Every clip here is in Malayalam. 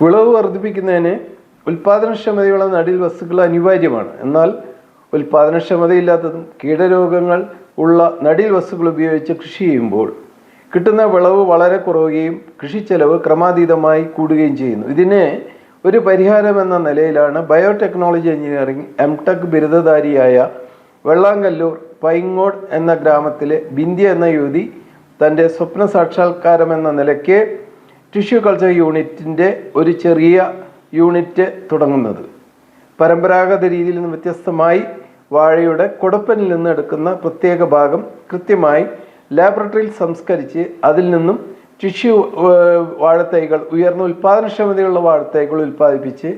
വിളവ് വർദ്ധിപ്പിക്കുന്നതിന് ഉൽപാദനക്ഷമതയുള്ള നടീൽ വസ്തുക്കൾ അനിവാര്യമാണ്. എന്നാൽ ഉൽപാദനക്ഷമതയില്ലാത്തതും കീടരോഗങ്ങൾ ഉള്ള നടീൽ വസ്തുക്കൾ ഉപയോഗിച്ച് കൃഷി ചെയ്യുമ്പോൾ കിട്ടുന്ന വിളവ് വളരെ കുറവുകയും കൃഷി ചെലവ് ക്രമാതീതമായി കൂടുകയും ചെയ്യുന്നു. ഇതിന് ഒരു പരിഹാരം എന്ന നിലയിലാണ് ബയോടെക്നോളജി എഞ്ചിനീയറിംഗ് എം ടെക് ബിരുദധാരിയായ വെള്ളാങ്കല്ലൂർ പൈങ്ങോട് എന്ന ഗ്രാമത്തിലെ ബിന്ദ്യ എന്ന യുവതി തന്റെ സ്വപ്ന സാക്ഷാത്കാരം എന്ന നിലയ്ക്ക് ടിഷ്യൂ കൾച്ചർ യൂണിറ്റിന്റെ ഒരു ചെറിയ യൂണിറ്റ് തുടങ്ങുന്നത്. പരമ്പരാഗത രീതിയിൽ നിന്ന് വ്യത്യസ്തമായി വാഴയുടെ കൊടുപ്പനിൽ നിന്ന് എടുക്കുന്ന പ്രത്യേക ഭാഗം കൃത്യമായി ലാബറട്ടറിയിൽ സംസ്കരിച്ച് അതിൽ നിന്നും ടിഷ്യൂ വാഴത്തൈകൾ ഉയർന്ന ഉൽപ്പാദനക്ഷമതയുള്ള വാഴത്തൈകൾ ഉൽപ്പാദിപ്പിച്ച്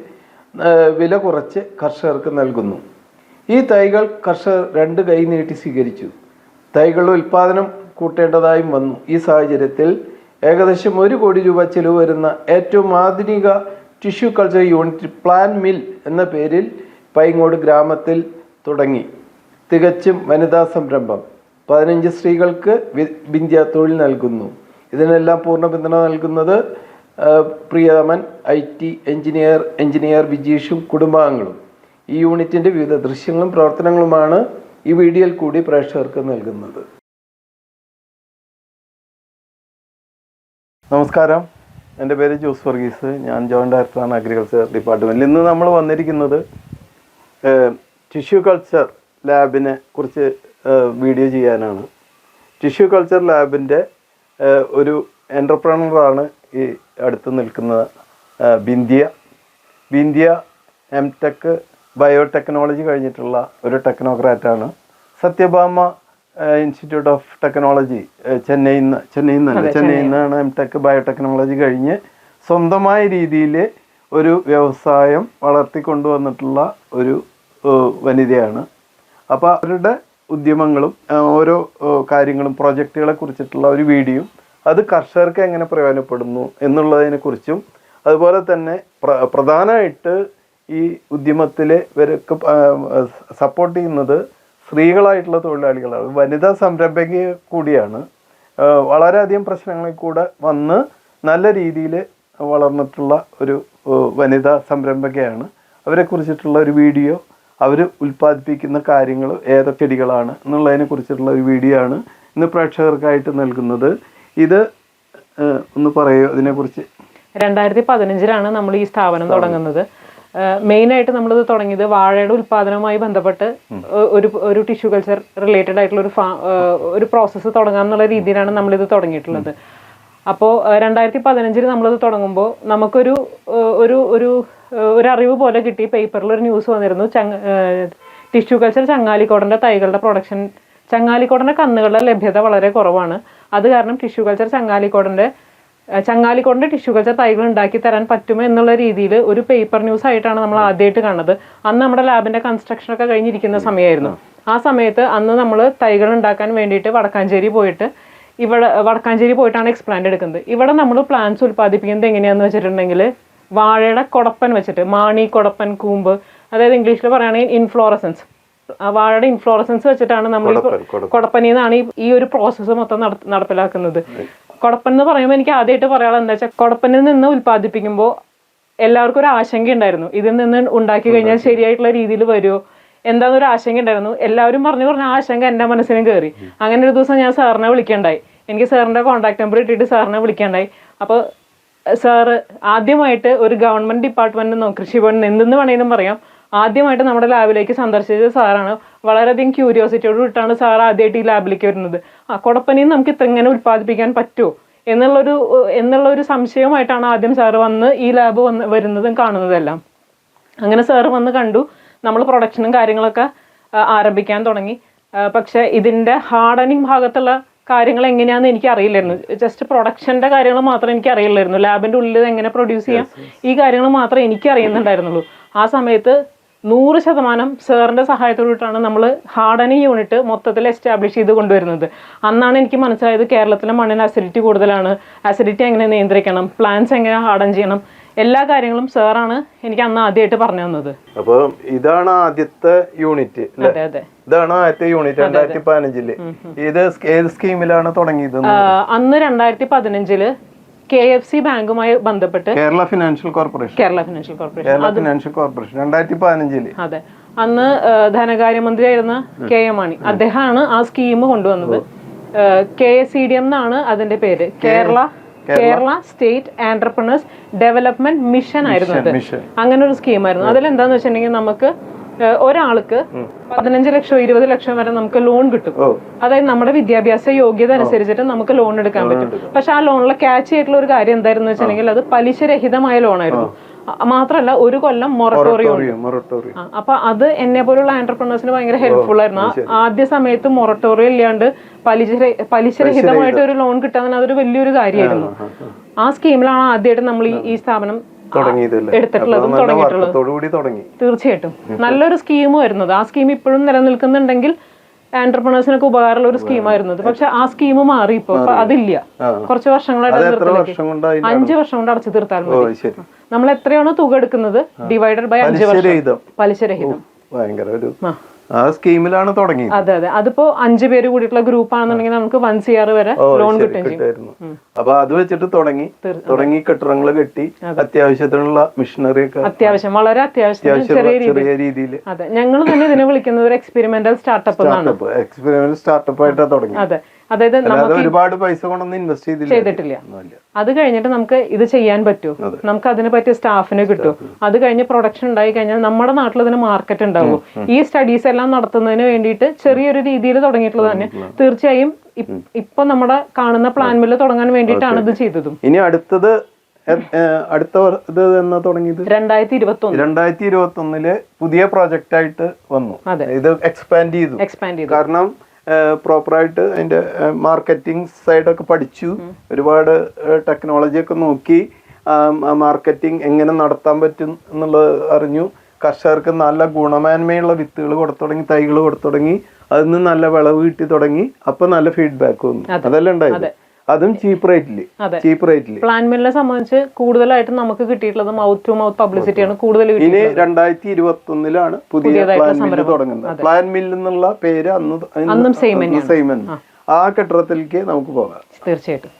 വില കുറച്ച് കർഷകർക്ക് നൽകുന്നു. ഈ തൈകൾ കർഷകർ രണ്ട് കൈ നീട്ടി സ്വീകരിച്ചു. തൈകളുടെ ഉൽപ്പാദനം കൂട്ടേണ്ടതായും വന്നു. ഈ സാഹചര്യത്തിൽ ഏകദേശം ഒരു കോടി രൂപ ചെലവ് വരുന്ന ഏറ്റവും ആധുനിക tissue culture unit plan mill എന്ന പേരിൽ പൈങ്ങോട് ഗ്രാമത്തിൽ തുടങ്ങി. തികച്ചും വനിതാ സംരംഭം. പതിനഞ്ച് സ്ത്രീകൾക്ക് വിദ്യ തൊഴിൽ നൽകുന്നു. ഇതിനെല്ലാം പൂർണ പിന്തുണ നൽകുന്നത് പ്രിയതമൻ ഐ ടി എഞ്ചിനീയർ എഞ്ചിനീയർ വിജീഷും കുടുംബാംഗങ്ങളും. ഈ യൂണിറ്റിന്റെ വിവിധ ദൃശ്യങ്ങളും പ്രവർത്തനങ്ങളുമാണ് ഈ വീഡിയോയിൽ കൂടി പ്രേക്ഷകർക്ക് നൽകുന്നത്. നമസ്കാരം. എന്റെ പേര് ജോസ് വർഗീസ്. ഞാൻ ജോയിന്റ് ഡയറക്ടറാണ് അഗ്രികൾച്ചർ ഡിപ്പാർട്ട്മെന്റിൽ. ഇന്ന് നമ്മൾ വന്നിരിക്കുന്നത് ടിഷ്യൂ കൾച്ചർ ലാബിനെ കുറിച്ച് വീഡിയോ ചെയ്യാനാണ്. ടിഷ്യൂ കൾച്ചർ ലാബിന്റെ ഒരു എന്റർപ്രണറാണ് ഈ അടുത്ത് നിൽക്കുന്ന Bindiya Bindiya M tech biotechnology കഴിഞ്ഞിട്ടുള്ള ഒരു ടെക്നോക്രാറ്റാണ് സത്യഭാമ ഇൻസ്റ്റിറ്റ്യൂട്ട് ഓഫ് ടെക്നോളജി ചെന്നൈയിൽ നിന്ന് ചെന്നൈയിൽ നിന്നല്ല ചെന്നൈയിൽ നിന്നാണ് എം ടെക് ബയോടെക്നോളജി കഴിഞ്ഞ് സ്വന്തമായ രീതിയിൽ ഒരു വ്യവസായം വളർത്തിക്കൊണ്ടുവന്നിട്ടുള്ള ഒരു വനിതയാണ്. അപ്പോൾ അവരുടെ ഉദ്യമങ്ങളും ഓരോ കാര്യങ്ങളും പ്രൊജക്റ്റുകളെ കുറിച്ചിട്ടുള്ള ഒരു വീഡിയോ അത് കർഷകർക്ക് എങ്ങനെ പ്രയോജനപ്പെടുന്നു എന്നുള്ളതിനെ കുറിച്ചും അതുപോലെ തന്നെ പ്ര- പ്രധാനമായിട്ട് ഈ ഉദ്യമത്തിലെ ഇവരൊക്കെ സപ്പോർട്ട് ചെയ്യുന്നത് സ്ത്രീകളായിട്ടുള്ള തൊഴിലാളികളാണ് വനിതാ സംരംഭക കൂടിയാണ്. വളരെയധികം പ്രശ്നങ്ങളിൽ കൂടെ വന്ന് നല്ല രീതിയിൽ വളർന്നിട്ടുള്ള ഒരു വനിതാ സംരംഭകയാണ്. അവരെ കുറിച്ചിട്ടുള്ള ഒരു വീഡിയോ അവർ ഉൽപ്പാദിപ്പിക്കുന്ന കാര്യങ്ങൾ ഏതൊക്കെ ചെടികളാണ് എന്നുള്ളതിനെ കുറിച്ചിട്ടുള്ള ഒരു വീഡിയോ ആണ് ഇന്ന് പ്രേക്ഷകർക്കായിട്ട് നൽകുന്നത്. ഇത് ഒന്ന് പറയുമോ ഇതിനെക്കുറിച്ച്. രണ്ടായിരത്തി പതിനഞ്ചിലാണ് നമ്മൾ ഈ സ്ഥാപനം. തുടങ്ങുന്നത്. മെയിൻ ആയിട്ട് നമ്മളിത് തുടങ്ങിയത് വാഴയുടെ ഉൽപാദനവുമായി ബന്ധപ്പെട്ട് ഒരു ഒരു ടിഷ്യൂ കൾച്ചർ റിലേറ്റഡ് ആയിട്ടുള്ള ഒരു ഫാ- ഒരു പ്രോസസ്സ് തുടങ്ങാന്നുള്ള രീതിയിലാണ് നമ്മളിത് തുടങ്ങിയിട്ടുള്ളത്. അപ്പോൾ രണ്ടായിരത്തി പതിനഞ്ചിൽ നമ്മളിത് തുടങ്ങുമ്പോൾ നമുക്കൊരു ഒരു ഒരു ഒരു അറിവ് പോലെ കിട്ടി. പേപ്പറിൽ ഒരു ന്യൂസ് വന്നിരുന്നു. ചങ്ങ ടിഷ്യൂ കൾച്ചർ ചങ്ങാലിക്കോടന്റെ തൈകളുടെ പ്രൊഡക്ഷൻ ചങ്ങാലിക്കോടന്റെ കന്നുകളുടെ ലഭ്യത വളരെ കുറവാണ്. അത് കാരണം ടിഷ്യൂ കൾച്ചർ ചങ്ങാലിക്കോടന്റെ ഏഹ് കൊണ്ട് ടിഷ്യൂ കൾച്ചർ തൈകൾ ഉണ്ടാക്കി തരാൻ പറ്റുമോ എന്നുള്ള രീതിയിൽ ഒരു പേപ്പർ ന്യൂസ് ആയിട്ടാണ് നമ്മൾ ആദ്യമായിട്ട് കാണുന്നത്. അന്ന് നമ്മുടെ ലാബിന്റെ കൺസ്ട്രക്ഷൻ ഒക്കെ കഴിഞ്ഞിരിക്കുന്ന സമയമായിരുന്നു. ആ സമയത്ത് അന്ന് നമ്മൾ തൈകൾ ഉണ്ടാക്കാൻ വേണ്ടിയിട്ട് വടക്കാഞ്ചേരി പോയിട്ട് ഇവിടെ വടക്കാഞ്ചേരി പോയിട്ടാണ് എക്സ്പ്ലാന്റ് എടുക്കുന്നത്. ഇവിടെ നമ്മൾ പ്ലാന്റ്സ് ഉൽപ്പാദിപ്പിക്കുന്നത് എങ്ങനെയാന്ന് വെച്ചിട്ടുണ്ടെങ്കിൽ വാഴയുടെ കൊടപ്പൻ വെച്ചിട്ട് മാണി കൊടപ്പൻ കൂമ്പ് അതായത് ഇംഗ്ലീഷിൽ പറയുകയാണെങ്കിൽ ഇൻഫ്ലോറസൻസ് വാഴയുടെ ഇൻഫ്ലോറസൻസ് വെച്ചിട്ടാണ് നമ്മൾ. കൊടപ്പനിന്നാണ് ഈ ഒരു പ്രോസസ്സ് മൊത്തം നടപ്പിലാക്കുന്നത്. കൊടപ്പൻ എന്ന് പറയുമ്പോൾ എനിക്ക് ആദ്യമായിട്ട് പറയാനുള്ളത് എന്താ വെച്ചാൽ കൊടപ്പനിൽ നിന്ന് ഉൽപ്പാദിപ്പിക്കുമ്പോൾ എല്ലാവർക്കും ഒരു ആശങ്ക ഉണ്ടായിരുന്നു. ഇതിൽ നിന്ന് ഉണ്ടാക്കി കഴിഞ്ഞാൽ ശരിയായിട്ടുള്ള രീതിയിൽ വരുമോ എന്താണെന്നൊരു ആശങ്ക ഉണ്ടായിരുന്നു. എല്ലാവരും പറഞ്ഞു പറഞ്ഞ ആ ആശങ്ക എന്റെ മനസ്സിനും കയറി അങ്ങനെ ഒരു ദിവസം ഞാൻ സാറിനെ വിളിക്കണ്ടായി. എനിക്ക് സാറിന്റെ കോൺടാക്ട് നമ്പർ ഇട്ടിട്ട് സാറിനെ വിളിക്കണ്ടായി. അപ്പോൾ സാറ് ആദ്യമായിട്ട് ഒരു ഗവൺമെന്റ് ഡിപ്പാർട്ട്മെന്റിൽ നിന്നോ കൃഷി ഭവനിൽ നിന്ന് എന്തെന്ന് വേണമെങ്കിലും പറയാം. ആദ്യമായിട്ട് നമ്മുടെ ലാബിലേക്ക് സന്ദർശിച്ച സാറാണ് വളരെയധികം ക്യൂരിയോസിറ്റിയോട് വിട്ടാണ് സാർ ആദ്യമായിട്ട് ഈ ലാബിലേക്ക് വരുന്നത്. ആ കുടപ്പനയും നമുക്ക് ഇത്ര ഉത്പാദിപ്പിക്കാൻ ഉൽപ്പാദിപ്പിക്കാൻ പറ്റുമോ എന്നുള്ളൊരു എന്നുള്ള ഒരു സംശയമായിട്ടാണ് ആദ്യം സാറ് വന്ന് ഈ ലാബ് വന്ന് വരുന്നതും കാണുന്നതെല്ലാം. അങ്ങനെ സാറ് വന്ന് കണ്ടു. നമ്മൾ പ്രൊഡക്ഷനും കാര്യങ്ങളൊക്കെ ആരംഭിക്കാൻ തുടങ്ങി. പക്ഷേ ഇതിന്റെ ഹാർഡനിങ് ഭാഗത്തുള്ള കാര്യങ്ങൾ എങ്ങനെയാണെന്ന് എനിക്ക് അറിയില്ലായിരുന്നു ജസ്റ്റ് പ്രൊഡക്ഷന്റെ കാര്യങ്ങൾ മാത്രമേ എനിക്ക് അറിയില്ലായിരുന്നു ലാബിന്റെ ഉള്ളിൽ എങ്ങനെ പ്രൊഡ്യൂസ് ചെയ്യാം? ഈ കാര്യങ്ങൾ മാത്രമേ എനിക്ക് അറിയുന്നുണ്ടായിരുന്നുള്ളൂ ആ സമയത്ത് നൂറ് ശതമാനം സാറിന്റെ സഹായത്തോടുകൂടിയിട്ടാണ് നമ്മൾ ഹാർഡനി യൂണിറ്റ് മൊത്തത്തിൽ എസ്റ്റാബ്ലിഷ് ചെയ്ത് കൊണ്ടുവരുന്നത്. അന്നാണ് എനിക്ക് മനസ്സിലായത് കേരളത്തിലെ മണ്ണിന് അസിഡിറ്റി കൂടുതലാണ്. അസിഡിറ്റി എങ്ങനെ നിയന്ത്രിക്കണം? പ്ലാന്റ്സ് എങ്ങനെ ഹാർഡൻ ചെയ്യണം? എല്ലാ കാര്യങ്ങളും സാറാണ് എനിക്ക് അന്ന് ആദ്യമായിട്ട് പറഞ്ഞു തന്നത്. അപ്പോൾ ഇതാണ് ആദ്യത്തെ യൂണിറ്റ് അതെ അതെ. ഇതാണ് ആദ്യത്തെ യൂണിറ്റ് രണ്ടായിരത്തി പതിനഞ്ചിൽ. ഇത് സ്കെയിൽ സ്കീമിലാണ് തുടങ്ങിയത് അന്ന് രണ്ടായിരത്തി പതിനഞ്ചിൽ കെ എഫ് സി ബാങ്കുമായി ബന്ധപ്പെട്ട് Kerala financial corporation. Kerala financial corporation. Kerala financial corporation. രണ്ടായിരത്തി പതിനഞ്ചിൽ അതെ. അന്ന് ധനകാര്യമന്ത്രിയായിരുന്ന കെ എം മാണി. അദ്ദേഹമാണ് ആ സ്കീം കൊണ്ടുവന്നത്. K S C D M എന്നാണ് അതിന്റെ പേര്. Kerala Kerala. State entrepreneurs development mission ആയിരുന്നു അത്. അങ്ങനെ ഒരു സ്കീമായിരുന്നു. അതിൽ എന്താന്ന് വെച്ചിട്ടുണ്ടെങ്കിൽ നമുക്ക് ഒരാൾക്ക് പതിനഞ്ച് ലക്ഷം ഇരുപത് ലക്ഷം വരെ നമുക്ക് ലോൺ കിട്ടും. അതായത് നമ്മുടെ വിദ്യാഭ്യാസ യോഗ്യത അനുസരിച്ചിട്ട് നമുക്ക് ലോൺ എടുക്കാൻ പറ്റും. പക്ഷെ ആ ലോണിലെ ക്യാച്ച് ആയിട്ടുള്ള ഒരു കാര്യം എന്തായിരുന്നു വെച്ചിട്ടുണ്ടെങ്കിൽ അത് പലിശരഹിതമായ ലോണായിരുന്നു മാത്രല്ല മാത്രമല്ല ഒരു കൊല്ലം മൊറട്ടോറിയം അപ്പൊ അത് എന്നെ പോലുള്ള ആന്റർപ്രണേഴ്സിന് ഭയങ്കര ഹെൽപ്ഫുൾ ആയിരുന്നു. ആദ്യ സമയത്ത് മൊറട്ടോറിയം ഇല്ലാണ്ട് പലിശ പലിശരഹിതമായിട്ട് ഒരു ലോൺ കിട്ടാൻ അതൊരു വലിയൊരു കാര്യമായിരുന്നു. ആ സ്കീമിലാണ് ആദ്യമായിട്ട് നമ്മൾ ഈ സ്ഥാപനം തുടങ്ങി. തീർച്ചയായിട്ടും. നല്ലൊരു സ്കീം വരുന്നത് ആ സ്കീം ഇപ്പോഴും നിലനിൽക്കുന്നുണ്ടെങ്കിൽ ആന്റർപ്രണേഴ്സിനൊക്കെ ഉപകാരമുള്ള ഒരു സ്കീമായിരുന്നത് പക്ഷെ ആ സ്കീം മാറി ഇപ്പൊ. അതില്ല. കുറച്ച് വർഷങ്ങളായിട്ട് അഞ്ച് വർഷം കൊണ്ട് അടച്ചു തീർത്താൽ മതി. നമ്മൾ എത്രയാണോ തുക എടുക്കുന്നത് ഡിവൈഡഡ് ബൈ അഞ്ച് വർഷം. പലിശരഹിതം. ഭയങ്കര ഒരു ആ. സ്കീമിലാണ് തുടങ്ങി അതെ അതെ. അതിപ്പോ അഞ്ചു പേര് കൂടിയിട്ടുള്ള ഗ്രൂപ്പ് ആണെന്നുണ്ടെങ്കിൽ നമുക്ക് വൺ സി ആർ വരെ ലോൺ കിട്ടുന്നു കിട്ടുമായിരുന്നു അപ്പൊ അത് വെച്ചിട്ട് തുടങ്ങി. തുടങ്ങി കെട്ടിടങ്ങൾ കെട്ടി അത്യാവശ്യത്തിനുള്ള മിഷനറി ഒക്കെ അത്യാവശ്യം വളരെ അത്യാവശ്യം ചെറിയ രീതിയിൽ. അതെ. ഞങ്ങൾ തന്നെ ഇതിനെ വിളിക്കുന്നത് ഒരു experimental startup experimental startup experiment startup ആയിട്ടാണ് തുടങ്ങി അതെ. അതായത് നമുക്ക് ഒരുപാട് പൈസ കൊണ്ടൊന്നും ഇൻവെസ്റ്റ് ചെയ്തിട്ടില്ല. അത് കഴിഞ്ഞിട്ട് നമുക്ക് ഇത് ചെയ്യാൻ പറ്റൂ. നമുക്ക് അതിന് പറ്റിയ സ്റ്റാഫിനെ കിട്ടും. അത് കഴിഞ്ഞ് പ്രൊഡക്ഷൻ ഉണ്ടായി കഴിഞ്ഞാൽ നമ്മുടെ നാട്ടിൽ ഇതിന് മാർക്കറ്റ് ഉണ്ടാവും. ഈ സ്റ്റഡീസ് എല്ലാം നടത്തുന്നതിന് വേണ്ടിയിട്ട് ചെറിയൊരു രീതിയിൽ തുടങ്ങിയിട്ടുള്ളത് തന്നെ. തീർച്ചയായും ഇപ്- ഇപ്പൊ നമ്മുടെ കാണുന്ന പ്ലാൻ തുടങ്ങാൻ വേണ്ടിയിട്ടാണ് ഇത് ചെയ്തതും. ഇനി അടുത്തത് അടുത്ത വർ- ഇത് എന്നാ തുടങ്ങിയത്? രണ്ടായിരത്തി ഇരുപത്തി രണ്ടായിരത്തി ഇരുപത്തി ഒന്നിൽ പുതിയ പ്രോജക്റ്റ് ആയിട്ട് വന്നു. ഇത് എക്സ്പാൻഡ് ചെയ്തു. എക്സ്പാൻഡ് ചെയ്തു. കാരണം പ്രോപ്പറായിട്ട് അതിന്റെ മാർക്കറ്റിംഗ് സൈഡൊക്കെ പഠിച്ചു. ഒരുപാട് ടെക്നോളജിയൊക്കെ നോക്കി. മാർക്കറ്റിംഗ് എങ്ങനെ നടത്താൻ പറ്റും എന്നുള്ളത് അറിഞ്ഞു. കർഷകർക്ക് നല്ല ഗുണമേന്മയുള്ള വിത്തുകൾ കൊടുത്തു തുടങ്ങി തൈകൾ കൊടുത്തു തുടങ്ങി. അതിൽ നിന്ന് നല്ല വിളവ് കിട്ടി തുടങ്ങി. അപ്പം നല്ല ഫീഡ്ബാക്ക് വന്നു. അതെല്ലാം ഉണ്ടായത്? അതും ചീപ്പ് റേറ്റിൽ ചീപ്പ് റേറ്റിൽ പ്ലാൻ മില്ലിനെ സംബന്ധിച്ച് കൂടുതലായിട്ട് നമുക്ക് കിട്ടിയിട്ടുള്ളത് മൗത്ത് ടു മൗത്ത് പബ്ലിസിറ്റിയാണ് കൂടുതൽ ഇനി രണ്ടായിരത്തി ഇരുപത്തി ഒന്നിലാണ് പുതിയ പ്ലാൻ മില്ല് തുടങ്ങുന്നത്. പ്ലാൻ മില്ല് എന്നുള്ള പേര് അന്ന് അന്നും same സെയിം ആ കെട്ടിടത്തിലേക്ക് നമുക്ക് പോകാം. തീർച്ചയായിട്ടും.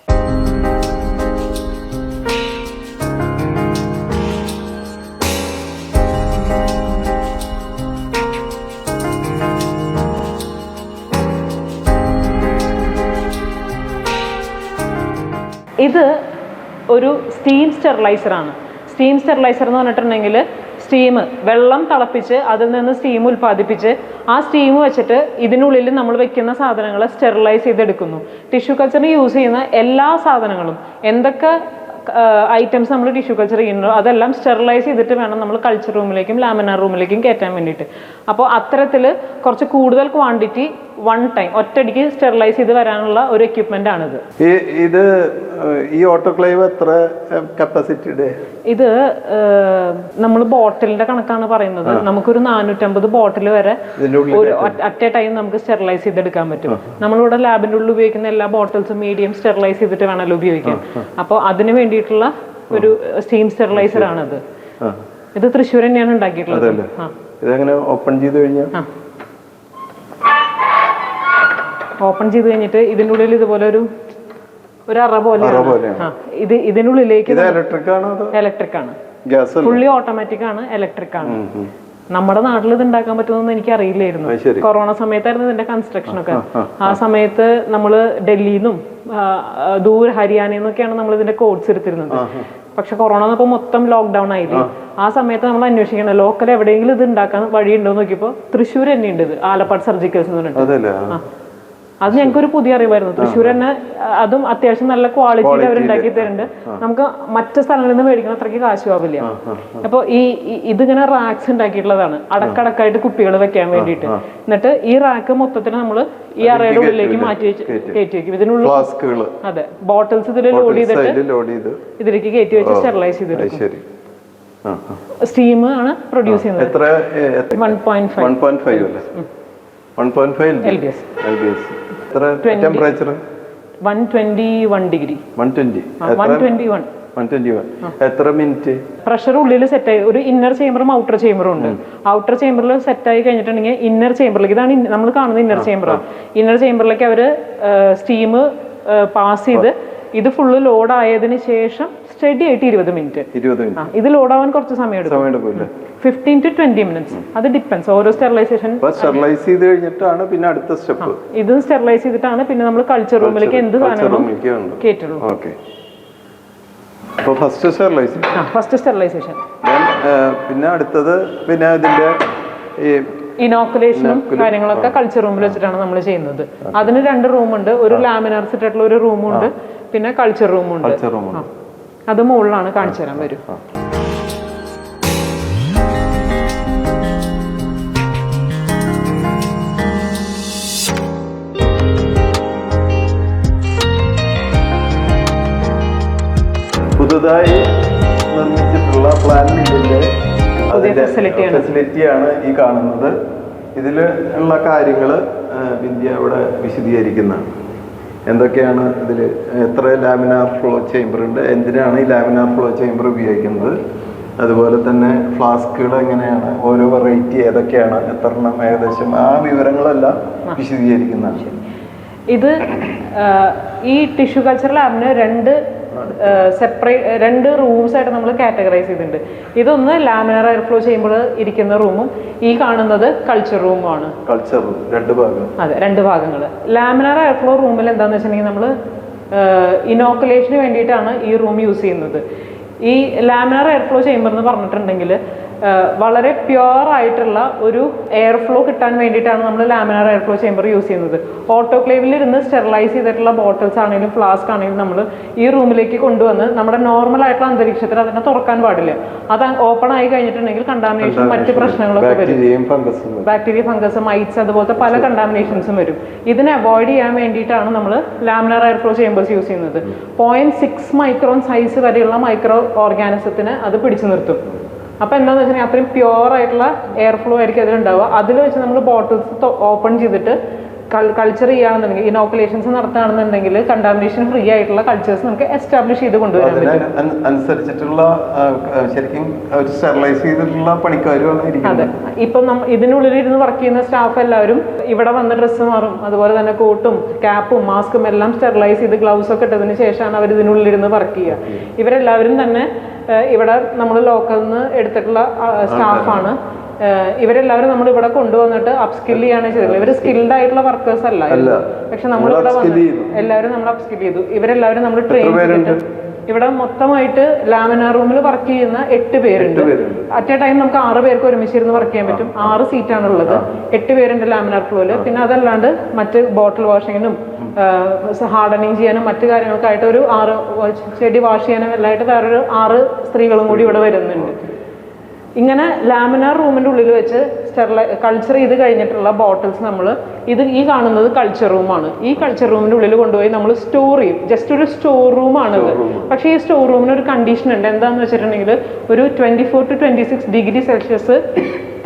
ഇത് ഒരു സ്റ്റീം സ്റ്റെറിലൈസറാണ് സ്റ്റീം സ്റ്റെറിലൈസർ എന്ന് പറഞ്ഞിട്ടുണ്ടെങ്കിൽ സ്റ്റീം വെള്ളം തിളപ്പിച്ച് അതിൽ നിന്ന് സ്റ്റീം ഉൽപ്പാദിപ്പിച്ച് ആ സ്റ്റീം വെച്ചിട്ട് ഇതിനുള്ളിൽ നമ്മൾ വെക്കുന്ന സാധനങ്ങൾ സ്റ്റെറിലൈസ് ചെയ്തെടുക്കുന്നു. ടിഷ്യൂ കൾച്ചറിന് യൂസ് ചെയ്യുന്ന എല്ലാ സാധനങ്ങളും എന്തൊക്കെ ഐറ്റംസ് നമ്മൾ ടിഷ്യൂ കൾച്ചർ ചെയ്യുന്നു അതെല്ലാം സ്റ്റെറിലൈസ് ചെയ്തിട്ട് വേണം നമ്മൾ കൾച്ചർ റൂമിലേക്കും ലാമിനാർ റൂമിലേക്കും കയറ്റാൻ വേണ്ടിയിട്ട്. അപ്പോൾ അത്തരത്തിൽ കുറച്ച് കൂടുതൽ ക്വാണ്ടിറ്റി വൺ ടൈം ഒറ്റയടിക്ക് സ്റ്റെറിലൈസ് ചെയ്ത് വരാനുള്ള ഒരു എക്യുപ്മെന്റ് ആണിത്. ഇത് ഈ ഓട്ടോക്ലേവ് എത്ര കപ്പാസിറ്റിയുടെ ഇത് നമ്മൾ ബോട്ടിലിന്റെ കണക്കാണ് പറയുന്നത്. നമുക്കൊരു നാനൂറ്റമ്പത് ബോട്ടിൽ വരെ ഒരു അറ്റ് എ ടൈം നമുക്ക് സ്റ്റെറിലൈസ് ചെയ്തെടുക്കാൻ പറ്റും. നമ്മളിവിടെ ലാബിന്റെ ഉള്ളിൽ ഉപയോഗിക്കുന്ന എല്ലാ ബോട്ടിൽസും മീഡിയം സ്റ്റെറിലൈസ് ചെയ്തിട്ട് വേണമല്ലോ ഉപയോഗിക്കാൻ. അപ്പോൾ അതിന് വേണ്ടിയിട്ടുള്ള ഒരു സ്റ്റീം സ്റ്റെറിലൈസർ ആണത്. ഇത് തൃശ്ശൂർ തന്നെയാണ് ഉണ്ടാക്കിയിട്ടുള്ളത്. ഇതെങ്ങനെ ഓപ്പൺ ചെയ്ത് കഴിഞ്ഞാൽ ഓപ്പൺ ചെയ്ത് കഴിഞ്ഞിട്ട് ഇതിന്റെ ഉള്ളിൽ ഇതുപോലെ ഒരു ഒരു അറ. ആ ഇത് ഇതിനുള്ളിലേക്ക് ഇത് ഇലക്ട്രിക് ആണോ ഫുള്ളി ഓട്ടോമാറ്റിക് ആണ്. ഇലക്ട്രിക് ആണ് നമ്മുടെ നാട്ടിൽ ഇത് ഉണ്ടാക്കാൻ പറ്റുമെന്ന് എനിക്ക് അറിയില്ലായിരുന്നു കൊറോണ സമയത്തായിരുന്നു ഇതിന്റെ കൺസ്ട്രക്ഷൻ ഒക്കെ. ആ സമയത്ത് നമ്മൾ ഡൽഹിയിൽ നിന്നും ദൂര ഹരിയാനയിൽ നിന്നൊക്കെയാണ് നമ്മൾ ഇതിന്റെ കോഡ്സ് എടുത്തിരുന്നത്. പക്ഷെ കൊറോണ വന്നപ്പോൾ മൊത്തം ലോക്ക്ഡൌൺ ആയില്ലേ ആ. സമയത്ത് നമ്മൾ അന്വേഷിക്കണം ലോക്കൽ എവിടെയെങ്കിലും ഇത് ഉണ്ടാക്കാൻ വഴിയുണ്ടോ എന്ന് നോക്കിയപ്പോൾ തൃശ്ശൂർ തന്നെ ഉണ്ട് ഇത്. ആലപ്പാട് സർജിക്കൽസ് എന്ന് പറഞ്ഞിട്ട്. അത് ഞങ്ങൾക്ക് ഒരു പുതിയ അറിവായിരുന്നു. തൃശ്ശൂർ തന്നെ അതും അത്യാവശ്യം നല്ല ക്വാളിറ്റിയിൽ അവർ ഉണ്ടാക്കി തരുന്നുണ്ട് നമുക്ക് മറ്റു സ്ഥലങ്ങളിൽ നിന്ന് മേടിക്കുന്ന അത്രയ്ക്ക് കാശുവാവില്ല ആവില്ല. അപ്പോൾ ഈ ഇതിങ്ങനെ റാക്സ് ഉണ്ടാക്കിയിട്ടുള്ളതാണ്. അടക്കടക്കായിട്ട് കുപ്പികൾ വെക്കാൻ വേണ്ടിയിട്ട്. എന്നിട്ട് ഈ റാക്ക് മൊത്തത്തിൽ നമ്മൾ ഈ അറയുടെ ഉള്ളിലേക്ക് മാറ്റി വെച്ച് കയറ്റി വെക്കും. ഇതിനുള്ളിൽ അതെ. ബോട്ടിൽസ് ഇതിൽ ലോഡ് ചെയ്തിട്ട് ഇതിലേക്ക് കയറ്റി വെച്ച് സ്റ്റെറിലൈസ് ചെയ്തിട്ട്. സ്റ്റീം ആണ് പ്രൊഡ്യൂസ് ചെയ്യുന്നത്. One point five one point five അല്ലേ? One point five L B S L B S temperature one twenty one degree one twenty one twenty one എത്ര? മിനിറ്റ് പ്രഷർ ഉള്ളിൽ സെറ്റ് ആയി. ഒരു ഇന്നർ ചേമ്പറും ഔട്ടർ ചേമ്പറും ഉണ്ട്. ഔട്ടർ ചേമ്പറിൽ സെറ്റ് ആയി കഴിഞ്ഞിട്ടുണ്ടെങ്കിൽ ഇന്നർ ചേമ്പറിലേക്ക് ഇതാണ് നമ്മൾ കാണുന്ന ഇന്നർ ചേംബർ ഇന്നർ ചേമ്പറിലേക്ക് അവർ സ്റ്റീം പാസ് ചെയ്ത് ഇത് ഫുള്ള് ലോഡ് ആയതിനു ശേഷം സ്റ്റഡി ആയിട്ട് ഇരുപത് മിനിറ്റ് ഇത് ലോഡ് ആവാൻ കുറച്ച് സമയം എടുക്കും. ഫിഫ്റ്റീൻ ടു ട്വന്റി മിനിറ്റ്സ് അത് ഡിപ്പെൻസ് ഓരോ സ്റ്റെറിലൈസേഷൻ സ്റ്റെറിലൈസ് ചെയ്ത് കഴിഞ്ഞിട്ടാണ് പിന്നെ അടുത്ത സ്റ്റെപ്പ് ഇത് സ്റ്റെറിലൈസ് ചെയ്തിട്ടാണ് പിന്നെ നമ്മൾ കൾച്ചർ റൂമിലേക്ക് എന്ത് സാധനങ്ങളും അപ്പോൾ ഫസ്റ്റ് സ്റ്റെറിലൈസ് ഫസ്റ്റ് സ്റ്റെറിലൈസേഷൻ പിന്നെ അടുത്തത് പിന്നെ ഇതിന്റെ ഈ ഇനോക്കുലേഷനും കാര്യങ്ങളൊക്കെ കൾച്ചർ റൂമിൽ വെച്ചിട്ടാണ് നമ്മൾ ചെയ്യുന്നത്. അതിന് രണ്ട് റൂമുണ്ട് ഒരു ലാമിനാർ സിറ്റായിട്ടുള്ള ഒരു റൂമുണ്ട് പിന്നെ കൾച്ചർ റൂമുണ്ട്. അത് മുകളിലാണ് കാണിച്ചു തരാൻ വരും. പുതുതായി നിർമ്മിച്ചിട്ടുള്ള പ്ലാന്റിന്റെ അതിന്റെ ഫെസിലിറ്റിയാണ് ഈ കാണുന്നത്. ഇതിൽ ഉള്ള കാര്യങ്ങൾ വിദ്യ അവിടെ വിശദീകരിക്കുന്നതാണ് എന്തൊക്കെയാണ് ഇതിൽ എത്ര ലാമിനാർ ഫ്ലോ ചേംബർ ഉണ്ട് എന്തിനാണ് ഈ ലാമിനാർ ഫ്ലോ ചേംബർ ഉപയോഗിക്കുന്നത്? അതുപോലെ തന്നെ ഫ്ലാസ്കുകൾ എങ്ങനെയാണ് ഓരോ വെറൈറ്റി ഏതൊക്കെയാണ് എത്ര എണ്ണം ഏകദേശം ആ വിവരങ്ങളെല്ലാം വിശദീകരിക്കുന്നതാണ്. ഇത് ഈ ടിഷ്യൂ കൾച്ചർ ലാബിന് രണ്ട് സെപ്പറേറ്റ് രണ്ട് റൂംസ് ആയിട്ട് നമ്മൾ കാറ്റഗറൈസ് ചെയ്തിട്ടുണ്ട്. ഇതൊന്ന് ലാമിനാർ എയർഫ്ലോ ചെയ്യുമ്പോൾ ഇരിക്കുന്ന റൂമും ഈ കാണുന്നത് കൾച്ചർ റൂമാണ് കൾച്ചർ റൂം രണ്ട് ഭാഗം. അതെ രണ്ട് ഭാഗങ്ങൾ ലാമിനാർ എയർഫ്ലോ റൂമിൽ എന്താണെന്ന് വെച്ചിട്ടുണ്ടെങ്കിൽ നമ്മൾ ഇനോക്കുലേഷന് വേണ്ടിയിട്ടാണ് ഈ റൂം യൂസ് ചെയ്യുന്നത്. ഈ ലാമിനാർ എയർഫ്ലോ ചേംബർ എന്ന് പറഞ്ഞിട്ടുണ്ടെങ്കിൽ വളരെ പ്യുവർ ആയിട്ടുള്ള ഒരു എയർ ഫ്ലോ കിട്ടാൻ വേണ്ടിയിട്ടാണ് നമ്മൾ laminar air flow chamber use ചെയ്യുന്നത്. ഓട്ടോക്ലേവിൽ ഇരുന്ന് സ്റ്റെറിലൈസ് ചെയ്തിട്ടുള്ള ബോട്ടിൽസ് ആണെങ്കിലും ഫ്ലാസ്ക് ആണെങ്കിലും നമ്മൾ ഈ റൂമിലേക്ക് കൊണ്ടുവന്ന് നമ്മുടെ നോർമൽ ആയിട്ടുള്ള അന്തരീക്ഷത്തിൽ അതിനെ തുറക്കാൻ പാടില്ല. അത് ഓപ്പൺ ആയി കഴിഞ്ഞിട്ടുണ്ടെങ്കിൽ കണ്ടാമിനേഷൻ മറ്റ് പ്രശ്നങ്ങളൊക്കെ വരും. ബാക്ടീരിയ ഫംഗസ് മൈറ്റ്സ് അതുപോലത്തെ പല കണ്ടാമിനേഷൻസും വരും. ഇതിനെ അവോയ്ഡ് ചെയ്യാൻ വേണ്ടിയിട്ടാണ് നമ്മൾ laminar air flow chambers use ചെയ്യുന്നത് പോയിന്റ് സിക്സ് മൈക്രോൺ സൈസ് വരെയുള്ള മൈക്രോ ഓർഗാനിസത്തിന് അത് പിടിച്ചു നിർത്തും. അപ്പോൾ എന്താണെന്ന് വെച്ചാൽ അത്രയും പ്യുവർ ആയിട്ടുള്ള എയർ ഫ്ലോ ആയിരിക്കും അതിലുണ്ടാവുക. അതിൽ വെച്ച് നമ്മൾ ബോട്ടിൽസ് ഓപ്പൺ ചെയ്തിട്ട് കൾച്ചർ ചെയ്യുകയാണെന്നുണ്ടെങ്കിൽ ഇനോക്കുലേഷൻസ് നടത്തുകയാണെന്നുണ്ടെങ്കിൽ കണ്ടാമിനേഷൻ ഫ്രീ ആയിട്ടുള്ള കൾച്ചേഴ്സ് നമുക്ക് എസ്റ്റാബ്ലിഷ് ചെയ്ത് കൊണ്ടുവരാൻ അനുസരിച്ചിട്ടുള്ള ശരിക്കും സ്റ്റെറിലൈസ് ചെയ്തിട്ടുള്ള പണിക്കാരും അതെ. ഇപ്പം ഇതിനുള്ളിൽ ഇരുന്ന് വർക്ക് ചെയ്യുന്ന സ്റ്റാഫ് എല്ലാവരും ഇവിടെ വന്ന് ഡ്രസ്സ് മാറും അതുപോലെ തന്നെ കോട്ടും ക്യാപ്പും മാസ്കും എല്ലാം സ്റ്റെറിലൈസ് ചെയ്ത് ഗ്ലൗസ് ഒക്കെ ഇട്ടതിന് ശേഷമാണ് അവർ ഇതിനുള്ളിൽ ഇരുന്ന് വർക്ക് ചെയ്യുക. ഇവരെല്ലാവരും തന്നെ ഇവിടെ നമ്മൾ ലോക്കലിൽ നിന്ന് എടുത്തിട്ടുള്ള സ്റ്റാഫാണ് ഇവരെല്ലാവരും നമ്മൾ ഇവിടെ കൊണ്ടുവന്നിട്ട് അപ്സ്കിൽ ചെയ്യാണ് ചെയ്തിട്ടുള്ളത് ഇവർ സ്കിൽഡ് ആയിട്ടുള്ള വർക്കേഴ്സ് അല്ല. പക്ഷെ നമ്മൾ ഇവിടെ വന്ന് എല്ലാവരും നമ്മൾ അപ്സ്കിൽ ചെയ്തു. ഇവരെല്ലാവരും നമ്മൾ ട്രെയിൻ? ചെയ്തിട്ട് ഇവിടെ മൊത്തമായിട്ട് ലാമിനാർ റൂമിൽ വർക്ക് ചെയ്യുന്ന എട്ട് പേരുണ്ട്. അറ്റ് എ ടൈം നമുക്ക് ആറ് പേർക്ക് ഒരുമിച്ചിരുന്ന് വർക്ക് ചെയ്യാൻ പറ്റും. ആറ് സീറ്റാണ് ഉള്ളത് എട്ട് പേരുണ്ട് ലാമിനാർ ഫ്ലോയിൽ പിന്നെ അതല്ലാണ്ട് മറ്റ് ബോട്ടിൽ വാഷിങ്ങിനും ഹാർഡനിങ് ചെയ്യാനും മറ്റ് കാര്യങ്ങൾക്കായിട്ട് ഒരു ആറ് ചെടി വാഷ് ചെയ്യാനും എല്ലായിട്ട് വേറൊരു ആറ് സ്ത്രീകളും കൂടി ഇവിടെ വരുന്നുണ്ട്. ഇങ്ങനെ ലാമിനാർ റൂമിന്റെ ഉള്ളിൽ വെച്ച് സ്റ്റെറിലൈ കൾച്ചർ ചെയ്ത് കഴിഞ്ഞിട്ടുള്ള ബോട്ടിൽസ് നമ്മൾ ഇത് ഈ കാണുന്നത് കൾച്ചർ റൂമാണ് ഈ കൾച്ചർ റൂമിന്റെ ഉള്ളിൽ കൊണ്ടുപോയി നമ്മൾ സ്റ്റോർ ചെയ്യും. ജസ്റ്റ് ഒരു സ്റ്റോർ റൂമാണിത് പക്ഷേ ഈ സ്റ്റോർ റൂമിന് ഒരു കണ്ടീഷൻ ഉണ്ട്. എന്താണെന്ന് വെച്ചിട്ടുണ്ടെങ്കിൽ ഒരു twenty four to twenty six degree celsius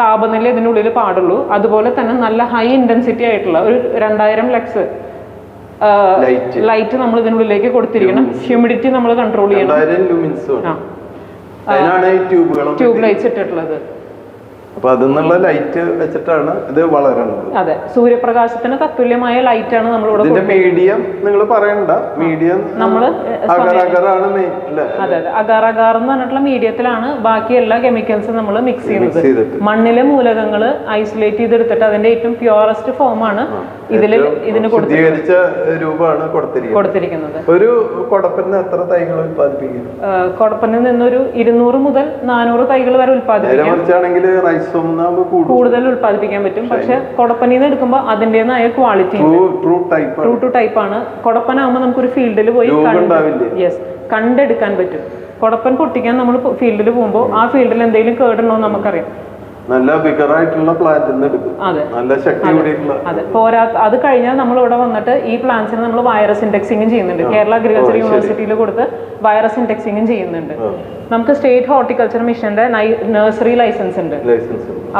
താപനില ഇതിനുള്ളിൽ പാടുള്ളൂ. അതുപോലെ തന്നെ നല്ല ഹൈ ഇന്റൻസിറ്റി ആയിട്ടുള്ള ഒരു രണ്ടായിരം ലക്സ്. ലൈറ്റ് നമ്മൾ ഇതിനുള്ളിലേക്ക് കൊടുത്തിരിക്കണം. ഹ്യൂമിഡിറ്റി നമ്മൾ കൺട്രോൾ ചെയ്യണം. ട്യൂബ് ലൈറ്റ്സ് ഇട്ടിട്ടുള്ളത് അപ്പൊ അതിന്നുള്ള ലൈറ്റ് വെച്ചിട്ടാണ് ഇത് വളരുന്നത് അതെ സൂര്യപ്രകാശത്തിന് തത്തുല്യമായ ലൈറ്റ് ആണ് നമ്മൾ ഇതിന്റെ മീഡിയം നിങ്ങൾ പറയണ്ട. മീഡിയം നമ്മൾ അല്ലേ? അതെ അതെ. അഗാർ എന്ന് പറഞ്ഞിട്ടുള്ള മീഡിയത്തിലാണ് ബാക്കി എല്ലാ കെമിക്കൽസും നമ്മൾ മിക്സ് ചെയ്യുന്നത്. മണ്ണിലെ മൂലകങ്ങൾ ഐസൊലേറ്റ് ചെയ്തെടുത്തിട്ട് അതിന്റെ ഏറ്റവും പ്യുവറസ്റ്റ് ഫോമാണ് ഇതിൽ ഇതിന് കൊടു- ശുദ്ധീകരിച്ച രൂപമാണ് കൊടുത്തിരിക്കുന്നത്. ഒരു കുടപ്പന് എത്ര തൈകൾ ഉത്പാദിപ്പിക്കും ഏഹ് കൊടപ്പനിൽ നിന്നൊരു ഇരുന്നൂറ് മുതൽ നാനൂറ് തൈകൾ വരെ ഉൽപ്പാദിപ്പിക്കാം. കൂടും. കൂടുതൽ ഉൽപ്പാദിപ്പിക്കാൻ പറ്റും. പക്ഷെ കൊടപ്പനയിൽ നിന്ന് എടുക്കുമ്പോൾ അതിന്റെതായ ക്വാളിറ്റി ട്രൂ ടു ടൈപ്പ് ആണ്. കൊടപ്പന ആകുമ്പോൾ നമുക്കൊരു ഫീൽഡിൽ പോയി യെസ് കണ്ടെടുക്കാൻ പറ്റും. കൊടപ്പൻ പൊട്ടിക്കാൻ നമ്മൾ ഫീൽഡിൽ പോകുമ്പോൾ ആ ഫീൽഡിൽ എന്തെങ്കിലും കേടുണ്ടോ എന്ന് നമുക്കറിയാം. നല്ല ബിഗറായിട്ടുള്ള പ്ലാന്റിൽ നിന്ന് എടുക്കും. നല്ല ശക്തി കൂടിയിട്ടുള്ള. അതെ. പോരാ അത് കഴിഞ്ഞാൽ നമ്മൾ ഇവിടെ വന്നിട്ട് ഈ പ്ലാന്റ്സിന് നമ്മൾ വൈറസ് ഇൻഡെക്സിംഗും ചെയ്യുന്നുണ്ട്. കേരള അഗ്രികൾച്ചർ യൂണിവേഴ്സിറ്റിയിൽ കൊടുത്ത് വൈറസ് ഇൻഡെക്സിംഗും ചെയ്യുന്നുണ്ട്. നമുക്ക് സ്റ്റേറ്റ് ഹോർട്ടിക്കൾച്ചർ മിഷന്റെ നഴ്സറി ലൈസൻസ് ഉണ്ട്.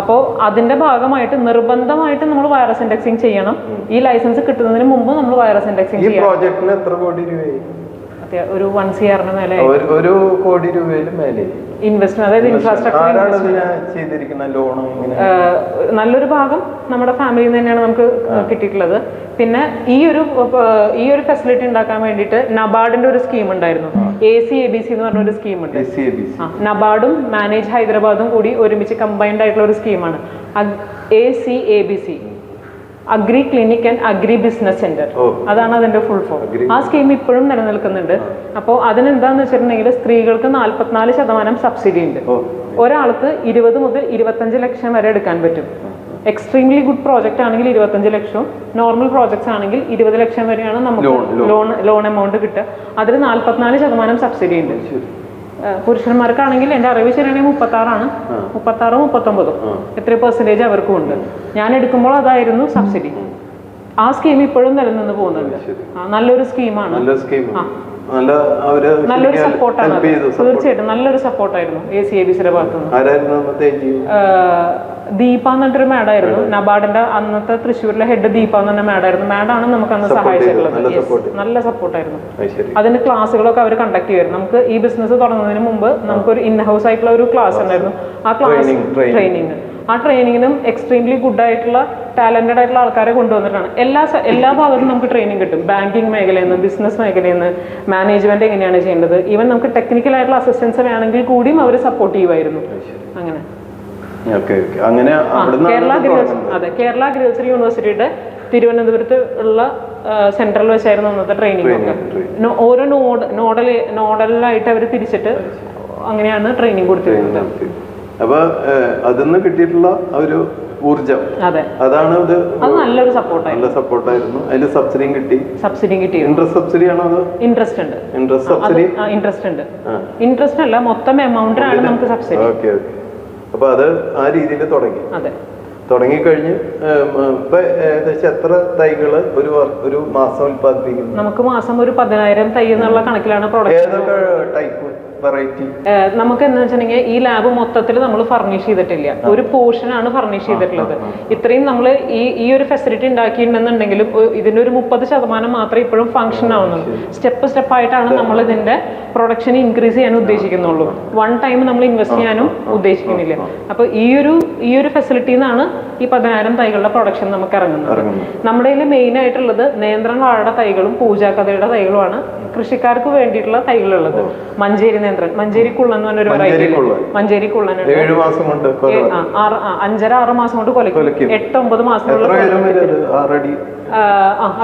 അപ്പോ അപ്പോൾ അതിന്റെ ഭാഗമായിട്ട് നിർബന്ധമായിട്ട് നമ്മൾ വൈറസ് ഇൻഡെക്സിംഗ് ചെയ്യണം. ഈ ലൈസൻസ് കിട്ടുന്നതിന് മുമ്പ് നമ്മൾ വൈറസ് ഇൻഡെക്സിംഗ് ചെയ്യണം. പ്രോജക്റ്റിന് എത്ര കോടി രൂപയായി? ഒരു വൺ സി ആറിന് മേലെ ഒരു കോടി രൂപയിലും മേലെ ഇൻവെസ്റ്റ്മെന്റ് അതായത് ഇൻഫ്രാസ്ട്രക്ചർ നല്ലൊരു ഭാഗം നമ്മുടെ ഫാമിലിയിൽ നിന്ന് തന്നെയാണ് നമുക്ക് കിട്ടിയിട്ടുള്ളത്. പിന്നെ ഈ ഒരു ഈ ഒരു ഫെസിലിറ്റി ഉണ്ടാക്കാൻ വേണ്ടിയിട്ട് നബാർഡിന്റെ ഒരു സ്കീം ഉണ്ടായിരുന്നു. A C A B C എന്ന് പറഞ്ഞ ഒരു സ്കീം ഉണ്ട്. S C A B C ആ, നബാർഡും മാനേജ് ഹൈദരാബാദും കൂടി ഒരുമിച്ച് കമ്പൈൻഡ് ആയിട്ടുള്ള ഒരു സ്കീമാണ് A C A B C agri clinic and agri business centre. അതാണ് അതിന്റെ ഫുൾ ഫോം ആ സ്കീം ഇപ്പോഴും നിലനിൽക്കുന്നുണ്ട്. അപ്പോൾ അതിനെന്താന്ന് വെച്ചിട്ടുണ്ടെങ്കിൽ സ്ത്രീകൾക്ക് നാല്പത്തിനാല് ശതമാനം സബ്സിഡി ഉണ്ട്. ഒരാൾക്ക് ഇരുപത് മുതൽ ഇരുപത്തഞ്ച് ലക്ഷം വരെ എടുക്കാൻ പറ്റും. എക്സ്ട്രീംലി ഗുഡ് പ്രോജക്റ്റ് ആണെങ്കിൽ ഇരുപത്തഞ്ച് ലക്ഷവും നോർമൽ പ്രോജക്ട്സ് ആണെങ്കിൽ ഇരുപത് ലക്ഷം വരെയാണ് നമുക്ക്. ലോൺ ലോൺ എമൗണ്ട് കിട്ടുക. അതിൽ നാല്പത്തിനാല് ശതമാനം സബ്സിഡി ഉണ്ട്. പുരുഷന്മാർക്കാണെങ്കിൽ എന്റെ അറിവ് ശരിയാണെങ്കിൽ മുപ്പത്തി ആറാണ് മുപ്പത്തി ആറും മുപ്പത്തൊമ്പതും എത്ര പെർസെന്റേജ് അവർക്കും ഉണ്ട്. ഞാൻ എടുക്കുമ്പോൾ അതായിരുന്നു സബ്സിഡി. ആ സ്കീം ഇപ്പോഴും നിലനിന്ന് പോകുന്നുണ്ട്. നല്ലൊരു സ്കീമാണ് സ്കീം നല്ല അവർ നല്ലൊരു സപ്പോർട്ടാണ് തീർച്ചയായിട്ടും നല്ലൊരു സപ്പോർട്ടായിരുന്നു എ സി എ ബി സിയുടെ ഭാഗത്തുനിന്ന്. ദീപ എന്നിട്ടൊരു മാഡായിരുന്നു നബാർഡിന്റെ അന്നത്തെ തൃശ്ശൂരിലെ ഹെഡ് ദീപ എന്ന് പറഞ്ഞ മാഡായിരുന്നു മാഡാണ് നമുക്ക് അന്ന് സഹായിച്ചിട്ടുള്ളത്. നല്ല സപ്പോർട്ടായിരുന്നു അതിന്റെ ക്ലാസ്സുകളൊക്കെ അവർ കണ്ടക്ട് ചെയ്യുമായിരുന്നു. നമുക്ക് ഈ ബിസിനസ് തുടങ്ങുന്നതിന് മുമ്പ് നമുക്കൊരു ഇൻ ഹൗസ് ആയിട്ടുള്ള ഒരു ക്ലാസ് ഉണ്ടായിരുന്നു. ആ ക്ലാസ്. ട്രെയിനിങ് ആ ട്രെയിനിങ്ങിനും എക്സ്ട്രീംലി ഗുഡ് ആയിട്ടുള്ള ടാലന്റഡ് ആയിട്ടുള്ള ആൾക്കാരെ കൊണ്ടുവന്നിട്ടാണ്. എല്ലാ എല്ലാ ഭാഗത്തും നമുക്ക് ട്രെയിനിങ് കിട്ടും. ബാങ്കിങ് മേഖലയിൽ നിന്ന് ബിസിനസ് മേഖലയിൽ നിന്ന് മാനേജ്മെന്റ് എങ്ങനെയാണ് ചെയ്യേണ്ടത്? ഈവൻ നമുക്ക് ടെക്നിക്കൽ ആയിട്ടുള്ള അസിസ്റ്റൻസ് വേണമെങ്കിൽ കൂടിയും അവർ സപ്പോർട്ട് ചെയ്യുമായിരുന്നു. അങ്ങനെ. അങ്ങനെ കേരള അഗ്രികൾച്ചർ അതെ കേരള അഗ്രികൾച്ചർ യൂണിവേഴ്സിറ്റിയുടെ തിരുവനന്തപുരത്ത് ഉള്ള സെൻട്രൽ വെച്ചായിരുന്നു അന്നത്തെ ട്രെയിനിങ് ഒക്കെ. ഓരോ നോഡ് നോഡൽ നോഡലായിട്ട് അവർ തിരിച്ചിട്ട് അങ്ങനെയാണ് ട്രെയിനിങ് കൊടുത്തിരുന്നത്. അപ്പൊ അതിൽ നിന്ന് കിട്ടിയിട്ടുള്ള ഒരു ഊർജം അതെ. അതാണ് ഇത് അത് നല്ലൊരു നല്ല സപ്പോർട്ടായിരുന്നു അതിന് സബ്സിഡിയും കിട്ടി. സബ്സിഡിയും കിട്ടി ഇൻട്രസ്റ്റ് സബ്സിഡി ആണോ അത്? ഇൻട്രസ്റ്റ് ഉണ്ട്. ഇൻട്രസ്റ്റ് സബ്സിഡി ഇൻട്രസ്റ്റ് ഉണ്ട്. ഇൻട്രസ്റ്റ് അല്ല മൊത്തം എമൗണ്ടിനാണ് നമുക്ക് സബ്സിഡി ഓക്കെ ഓക്കെ. അപ്പൊ അത് ആ രീതിയിൽ തുടങ്ങി. അതെ. തുടങ്ങിക്കഴിഞ്ഞ് ഇപ്പൊ ഏകദേശം എത്ര തൈകൾ ഒരു ഒരു മാസം ഉൽപ്പാദിപ്പിക്കുന്നു? നമുക്ക് മാസം ഒരു പതിനായിരം തൈ എന്നുള്ള കണക്കിലാണ് പ്രൊഡക്ട് ഏതൊക്കെ ടൈപ്പ്? വെറൈറ്റി നമുക്ക് എന്ന് വെച്ചിട്ടുണ്ടെങ്കിൽ ഈ ലാബ് മൊത്തത്തിൽ നമ്മൾ ഫർണിഷ് ചെയ്തിട്ടില്ല. ഒരു പോർഷൻ ആണ് ഫർണിഷ് ചെയ്തിട്ടുള്ളത്. ഇത്രയും നമ്മൾ ഈ ഈ ഒരു ഫെസിലിറ്റി ഉണ്ടാക്കിയിട്ടുണ്ടെന്നുണ്ടെങ്കിലും ഇതിന്റെ ഒരു മുപ്പത് ശതമാനം മാത്രമേ ഇപ്പോഴും ഫംഗ്ഷൻ ആവുന്നുള്ളൂ. സ്റ്റെപ്പ് സ്റ്റെപ്പ് ആയിട്ടാണ് നമ്മൾ ഇതിന്റെ പ്രൊഡക്ഷൻ ഇൻക്രീസ് ചെയ്യാൻ ഉദ്ദേശിക്കുന്നുള്ളൂ. വൺ ടൈം നമ്മൾ ഇൻവെസ്റ്റ് ചെയ്യാനും ഉദ്ദേശിക്കുന്നില്ല. അപ്പൊ ഈ ഒരു ഈ ഒരു ഫെസിലിറ്റിയിൽ നിന്നാണ് ഈ പതിനായിരം തൈകളുടെ പ്രൊഡക്ഷൻ നമുക്ക് ഇറങ്ങുന്നത്. ഇറങ്ങുന്നു നമ്മുടെ കയ്യിൽ മെയിൻ ആയിട്ടുള്ളത് നേന്ത്രൻ വാഴയുടെ തൈകളും പൂജാക്കഥയുടെ തൈകളുമാണ് കൃഷിക്കാർക്ക് വേണ്ടിയിട്ടുള്ള തൈകളുള്ളത്. മഞ്ചേരി നേന്ത്രൻ മഞ്ചേരി കുള്ളൻ എന്ന് പറഞ്ഞൊരു വെറൈറ്റി. മഞ്ചേരി കുള്ളൻ ഏഴു മാസം കൊണ്ട് അഞ്ചര ആറ് മാസം കൊണ്ട് കൊലക്കും എട്ടൊമ്പത് എട്ട് ഒമ്പത് മാസം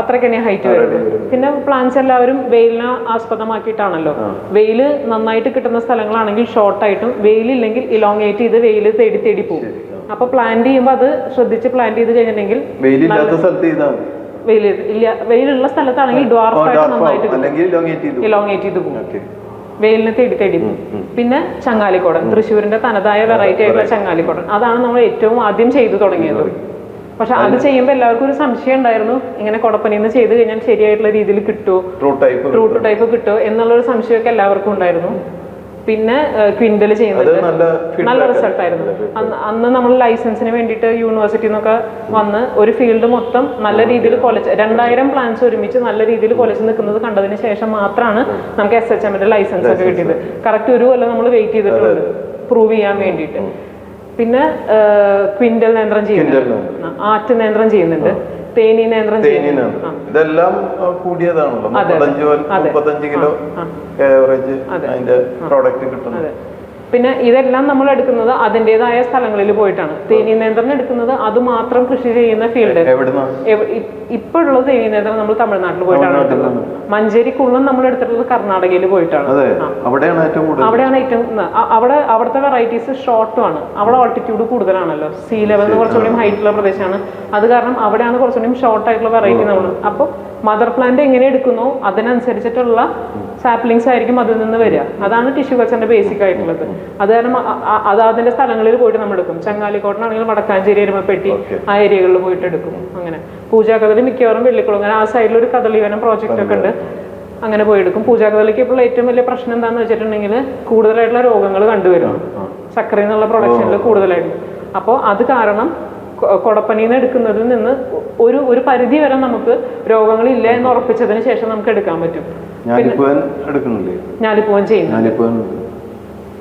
അത്രയ്ക്ക് തന്നെ ഹൈറ്റ് വരുന്നത് പിന്നെ പ്ലാന്റ്സ് എല്ലാവരും വെയിലിനെ ആസ്പദമാക്കിയിട്ടാണല്ലോ. വെയിൽ നന്നായിട്ട് കിട്ടുന്ന സ്ഥലങ്ങളാണെങ്കിൽ ഷോർട്ട് ആയിട്ടും വെയിലില്ലെങ്കിൽ ഇലോങ്ങേറ്റ് ചെയ്ത് വെയിൽ തേടി തേടി പോകും. അപ്പൊ പ്ലാന്റ് ചെയ്യുമ്പോൾ അത് ശ്രദ്ധിച്ച് പ്ലാന്റ് ചെയ്ത് കഴിഞ്ഞിട്ടുണ്ടെങ്കിൽ വെയിലില്ലാത്ത സ്ഥലത്ത് ചെയ്താൽ വെയിൽ ഇല്ല. വെയിലുള്ള സ്ഥലത്താണെങ്കിൽ ഡ്വാർഫായിട്ട് നന്നായിട്ട് ഇലോങ്ങേറ്റ് ചെയ്ത് പോകും. വെയിലിനെ തേടി തേടി. പിന്നെ ചങ്ങാലിക്കോടൻ. തൃശ്ശൂരിന്റെ തനതായ വെറൈറ്റി ആയിട്ടുള്ള ചങ്ങാലിക്കോടൻ. അതാണ് നമ്മൾ ഏറ്റവും ആദ്യം ചെയ്തു തുടങ്ങിയത്. പക്ഷെ അത് ചെയ്യുമ്പോൾ എല്ലാവർക്കും ഒരു സംശയം ഉണ്ടായിരുന്നു. ഇങ്ങനെ കൊടപ്പനിന്ന് ചെയ്ത് കഴിഞ്ഞാൽ ശരിയായിട്ടുള്ള രീതിയിൽ കിട്ടുമോ? ട്രൂ ടൈപ്പ് കിട്ടുമോ? എന്നുള്ളൊരു സംശയമൊക്കെ എല്ലാവർക്കും ഉണ്ടായിരുന്നു. പിന്നെ ക്വിൻഡൽ ചെയ്യുന്നത്. നല്ല റിസൾട്ട് ആയിരുന്നു. അന്ന് നമ്മൾ ലൈസൻസിന് വേണ്ടിയിട്ട് യൂണിവേഴ്സിറ്റി നിന്നൊക്കെ വന്ന് ഒരു ഫീൽഡ് മൊത്തം നല്ല രീതിയിൽ കൊലച്ച് രണ്ടായിരം പ്ലാൻസ് ഒരുമിച്ച് നല്ല രീതിയിൽ കൊലച്ച് നിൽക്കുന്നത് കണ്ടതിന് ശേഷം മാത്രമാണ് നമുക്ക് എസ് എച്ച് എമ്മിന്റെ ലൈസൻസ് ഒക്കെ കിട്ടിയത്. കറക്റ്റ് ഒരു കൊല്ലം നമ്മൾ വെയിറ്റ് ചെയ്തിട്ടുണ്ട്. പ്രൂവ് ചെയ്യാൻ വേണ്ടിയിട്ട്. പിന്നെ ക്വിൻഡൽ നേന്ത്രം ചെയ്യുന്നുണ്ട്. ആറ്റ് നിയന്ത്രണം നേന്ത്രം ചെയ്യുന്നുണ്ട്. തേനിനാണ്. ഇതെല്ലാം കൂടിയതാണല്ലോ. മുപ്പത്തഞ്ച് മുപ്പത്തഞ്ച് കിലോ ഏവറേജ് അതിന്റെ പ്രോഡക്റ്റ് കിട്ടുന്നത്. പിന്നെ ഇതെല്ലാം നമ്മൾ എടുക്കുന്നത് അതിന്റെതായ സ്ഥലങ്ങളിൽ പോയിട്ടാണ്. തേനി നേന്ത്രം എടുക്കുന്നത് അത് മാത്രം കൃഷി ചെയ്യുന്ന ഫീൽഡ് ഇപ്പോഴുള്ള തേനി നേന്ത്രം നമ്മൾ തമിഴ്നാട്ടിൽ പോയിട്ടാണ് എടുക്കുന്നത് മഞ്ചേരി കുള്ളം നമ്മൾ എടുത്തിട്ടുള്ളത് കർണാടകയിൽ പോയിട്ടാണ്. അവിടെയാണ് ഏറ്റവും കൂടുതൽ. അവിടെയാണ് ഏറ്റവും അവിടെ അവിടുത്തെ വെറൈറ്റീസ് ഷോർട്ടും ആണ്. അവിടെ ഓൾട്ടിറ്റ്യൂഡ് കൂടുതലാണല്ലോ. സീ ലെവലിന് കുറച്ചുകൂടി ഹൈറ്റ് ഉള്ള പ്രദേശമാണ്. അത് കാരണം അവിടെയാണ് കുറച്ചുകൂടി ഷോർട്ട് ആയിട്ടുള്ള വെറൈറ്റി നമ്മൾ. അപ്പോൾ മദർ പ്ലാന്റ് എങ്ങനെ എടുക്കുന്നു അതിനനുസരിച്ചിട്ടുള്ള സാപ്ലിങ്സ് ആയിരിക്കും അതിൽ നിന്ന് വരിക. അതാണ് ടിഷ്യൂ കൾച്ചറിന്റെ ബേസിക് ആയിട്ടുള്ളത്. അത് കാരണം അ- അ- അത് അതിന്റെ സ്ഥലങ്ങളിൽ പോയിട്ട് നമ്മൾ എടുക്കും. ചങ്ങാലിക്കോട്ടനാണെങ്കിൽ വടക്കാഞ്ചേരി എരുമപ്പെട്ടി ആ ഏരിയകളിൽ പോയിട്ട് എടുക്കും. അങ്ങനെ. പൂജാകഥലി മിക്കവാറും വെള്ളിക്കുളം അങ്ങനെ ആ സൈഡിൽ ഒരു കദളീവനം പ്രോജക്റ്റ് ഒക്കെ ഉണ്ട്. അങ്ങനെ പോയി എടുക്കും. പൂജാകഥയിലേക്ക് ഇപ്പോൾ ഏറ്റവും വലിയ പ്രശ്നം എന്താണെന്ന് വെച്ചിട്ടുണ്ടെങ്കിൽ കൂടുതലായിട്ടുള്ള രോഗങ്ങൾ കണ്ടുവരും. സക്കറി നിന്നുള്ള പ്രൊഡക്ഷനിൽ കൂടുതലായിട്ട്. അപ്പോൾ അത് കാരണം കൊടപ്പനിയിൽ നിന്ന് എടുക്കുന്നതിൽ നിന്ന് ഒരു ഒരു പരിധി വരെ നമുക്ക് രോഗങ്ങളില്ല എന്ന് ഉറപ്പിച്ചതിന് ശേഷം നമുക്ക് എടുക്കാൻ പറ്റും. ഞാലിപ്പൂവൻ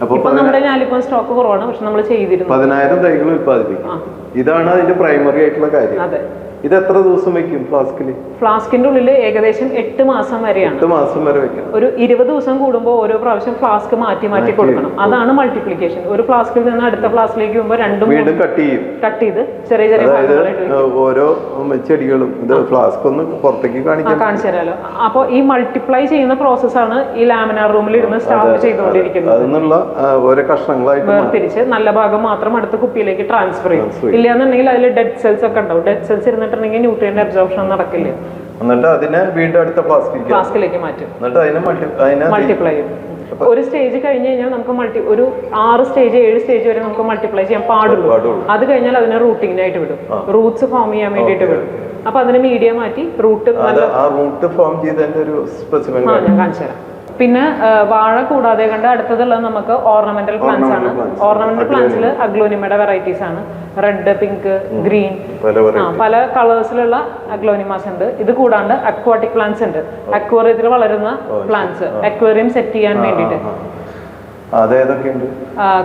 ഇപ്പൊ നമ്മുടെ സ്റ്റോക്ക് കുറവാണ് പക്ഷെ നമ്മൾ ചെയ്തിരുന്നു. പതിനായിരം തൈകൾ ഉൽപ്പാദിപ്പിക്കും. ഇതാണ് അതിന്റെ പ്രൈമറി ആയിട്ടുള്ള കാര്യം. അതെ. ഇത് എത്ര ദിവസം വെക്കും ഫ്ലാസ്കിൽ ഫ്ലാസ്കിന്റെ ഉള്ളിൽ ഏകദേശം എട്ട് മാസം വരെയാണ്. എട്ട് മാസം വരെ വെക്കണം ഒരു ഇരുപത് ദിവസം കൂടുമ്പോൾ ഓരോ പ്രാവശ്യം ഫ്ലാസ്ക് മാറ്റി മാറ്റി കൊടുക്കണം. അതാണ് മൾട്ടിപ്ലിക്കേഷൻ. ഒരു ഫ്ലാസ്കിൽ നിന്ന് അടുത്ത ഫ്ലാസ്കിലേക്ക് പോകുമ്പോൾ രണ്ടും വീണ്ടും കട്ട് ചെയ്യും. കട്ട് ചെയ്ത് ചെറിയ ചെറിയ ഓരോ ചെടികളും ഇത് ഫ്ലാസ്ക് ഒന്ന് പുറത്തേക്ക് കാണിക്കാം കാണിച്ചു തരാലോ. അപ്പോൾ ഈ മൾട്ടിപ്ലൈ ചെയ്യുന്ന പ്രോസസ് ആണ് ഈ ലാമിനാർ റൂമിൽ ഇരുന്ന് സ്റ്റാഫ് ചെയ്തുകൊണ്ടിരിക്കുന്നത്. അതിനുള്ള ഓരോ കഷ്ണങ്ങളായിട്ട് തിരിച്ച് വേർതിരിച്ച് നല്ല ഭാഗം മാത്രം അടുത്ത കുപ്പിയിലേക്ക് ട്രാൻസ്ഫർ ചെയ്യും. ഇല്ലാന്നുണ്ടെങ്കിൽ അതിൽ ഡെഡ് സെൽസ് ഒക്കെ ഉണ്ടാവും. ഡെഡ് സെൽസ് ഇരുന്നിട്ടുണ്ടെങ്കിൽ ന്യൂട്രിയന്റ് അബ്സോർപ്ഷൻ നടക്കില്ല? എന്നിട്ട് അതിനെ വീണ്ടും അടുത്ത പ്ലാസ്റ്റിക് ഫ്ലാസ്കിലേക്ക് മാറ്റും. എന്നിട്ട് അതിനെ അതിനെ മൾട്ടിപ്ലൈ ചെയ്യും. ഒരു സ്റ്റേജ് കഴിഞ്ഞ് കഴിഞ്ഞാൽ നമുക്ക് മൾട്ടി ഒരു ആറ് സ്റ്റേജ് ഏഴ് സ്റ്റേജ് വരെ നമുക്ക് മൾട്ടിപ്ലൈ ചെയ്യാൻ പാടുള്ളൂ. അത് കഴിഞ്ഞാൽ അതിനെ റൂട്ടിങ്ങിനായിട്ട് വിടും. റൂട്ട്സ് ഫോം ചെയ്യാൻ വേണ്ടിയിട്ട് വിടും. അപ്പൊ അതിനെ മീഡിയ മാറ്റി റൂട്ട് ആ റൂട്ട് ഫോം ചെയ്തതിന്റെ ഒരു സ്പെസിഫിക് ഞാൻ കാണിച്ചു തരാം പിന്നെ വാഴ കൂടാതെ കണ്ട് അടുത്തതുള്ളത് നമുക്ക് ഓർണമെന്റൽ പ്ലാന്റ്സ് ആണ്. ഓർണമെന്റൽ പ്ലാന്റ്സിൽ അഗ്ലോനിമയുടെ വെറൈറ്റീസ് ആണ്. റെഡ് പിങ്ക് ഗ്രീൻ പല ആ പല കളേഴ്സിലുള്ള അഗ്ലോനിമാസ് ഉണ്ട്. ഇത് കൂടാണ്ട് അക്വാട്ടിക് പ്ലാന്റ്സ് ഉണ്ട്. അക്വേറിയത്തിൽ വളരുന്ന പ്ലാന്റ്സ് അക്വേറിയം സെറ്റ് ചെയ്യാൻ വേണ്ടിയിട്ട്.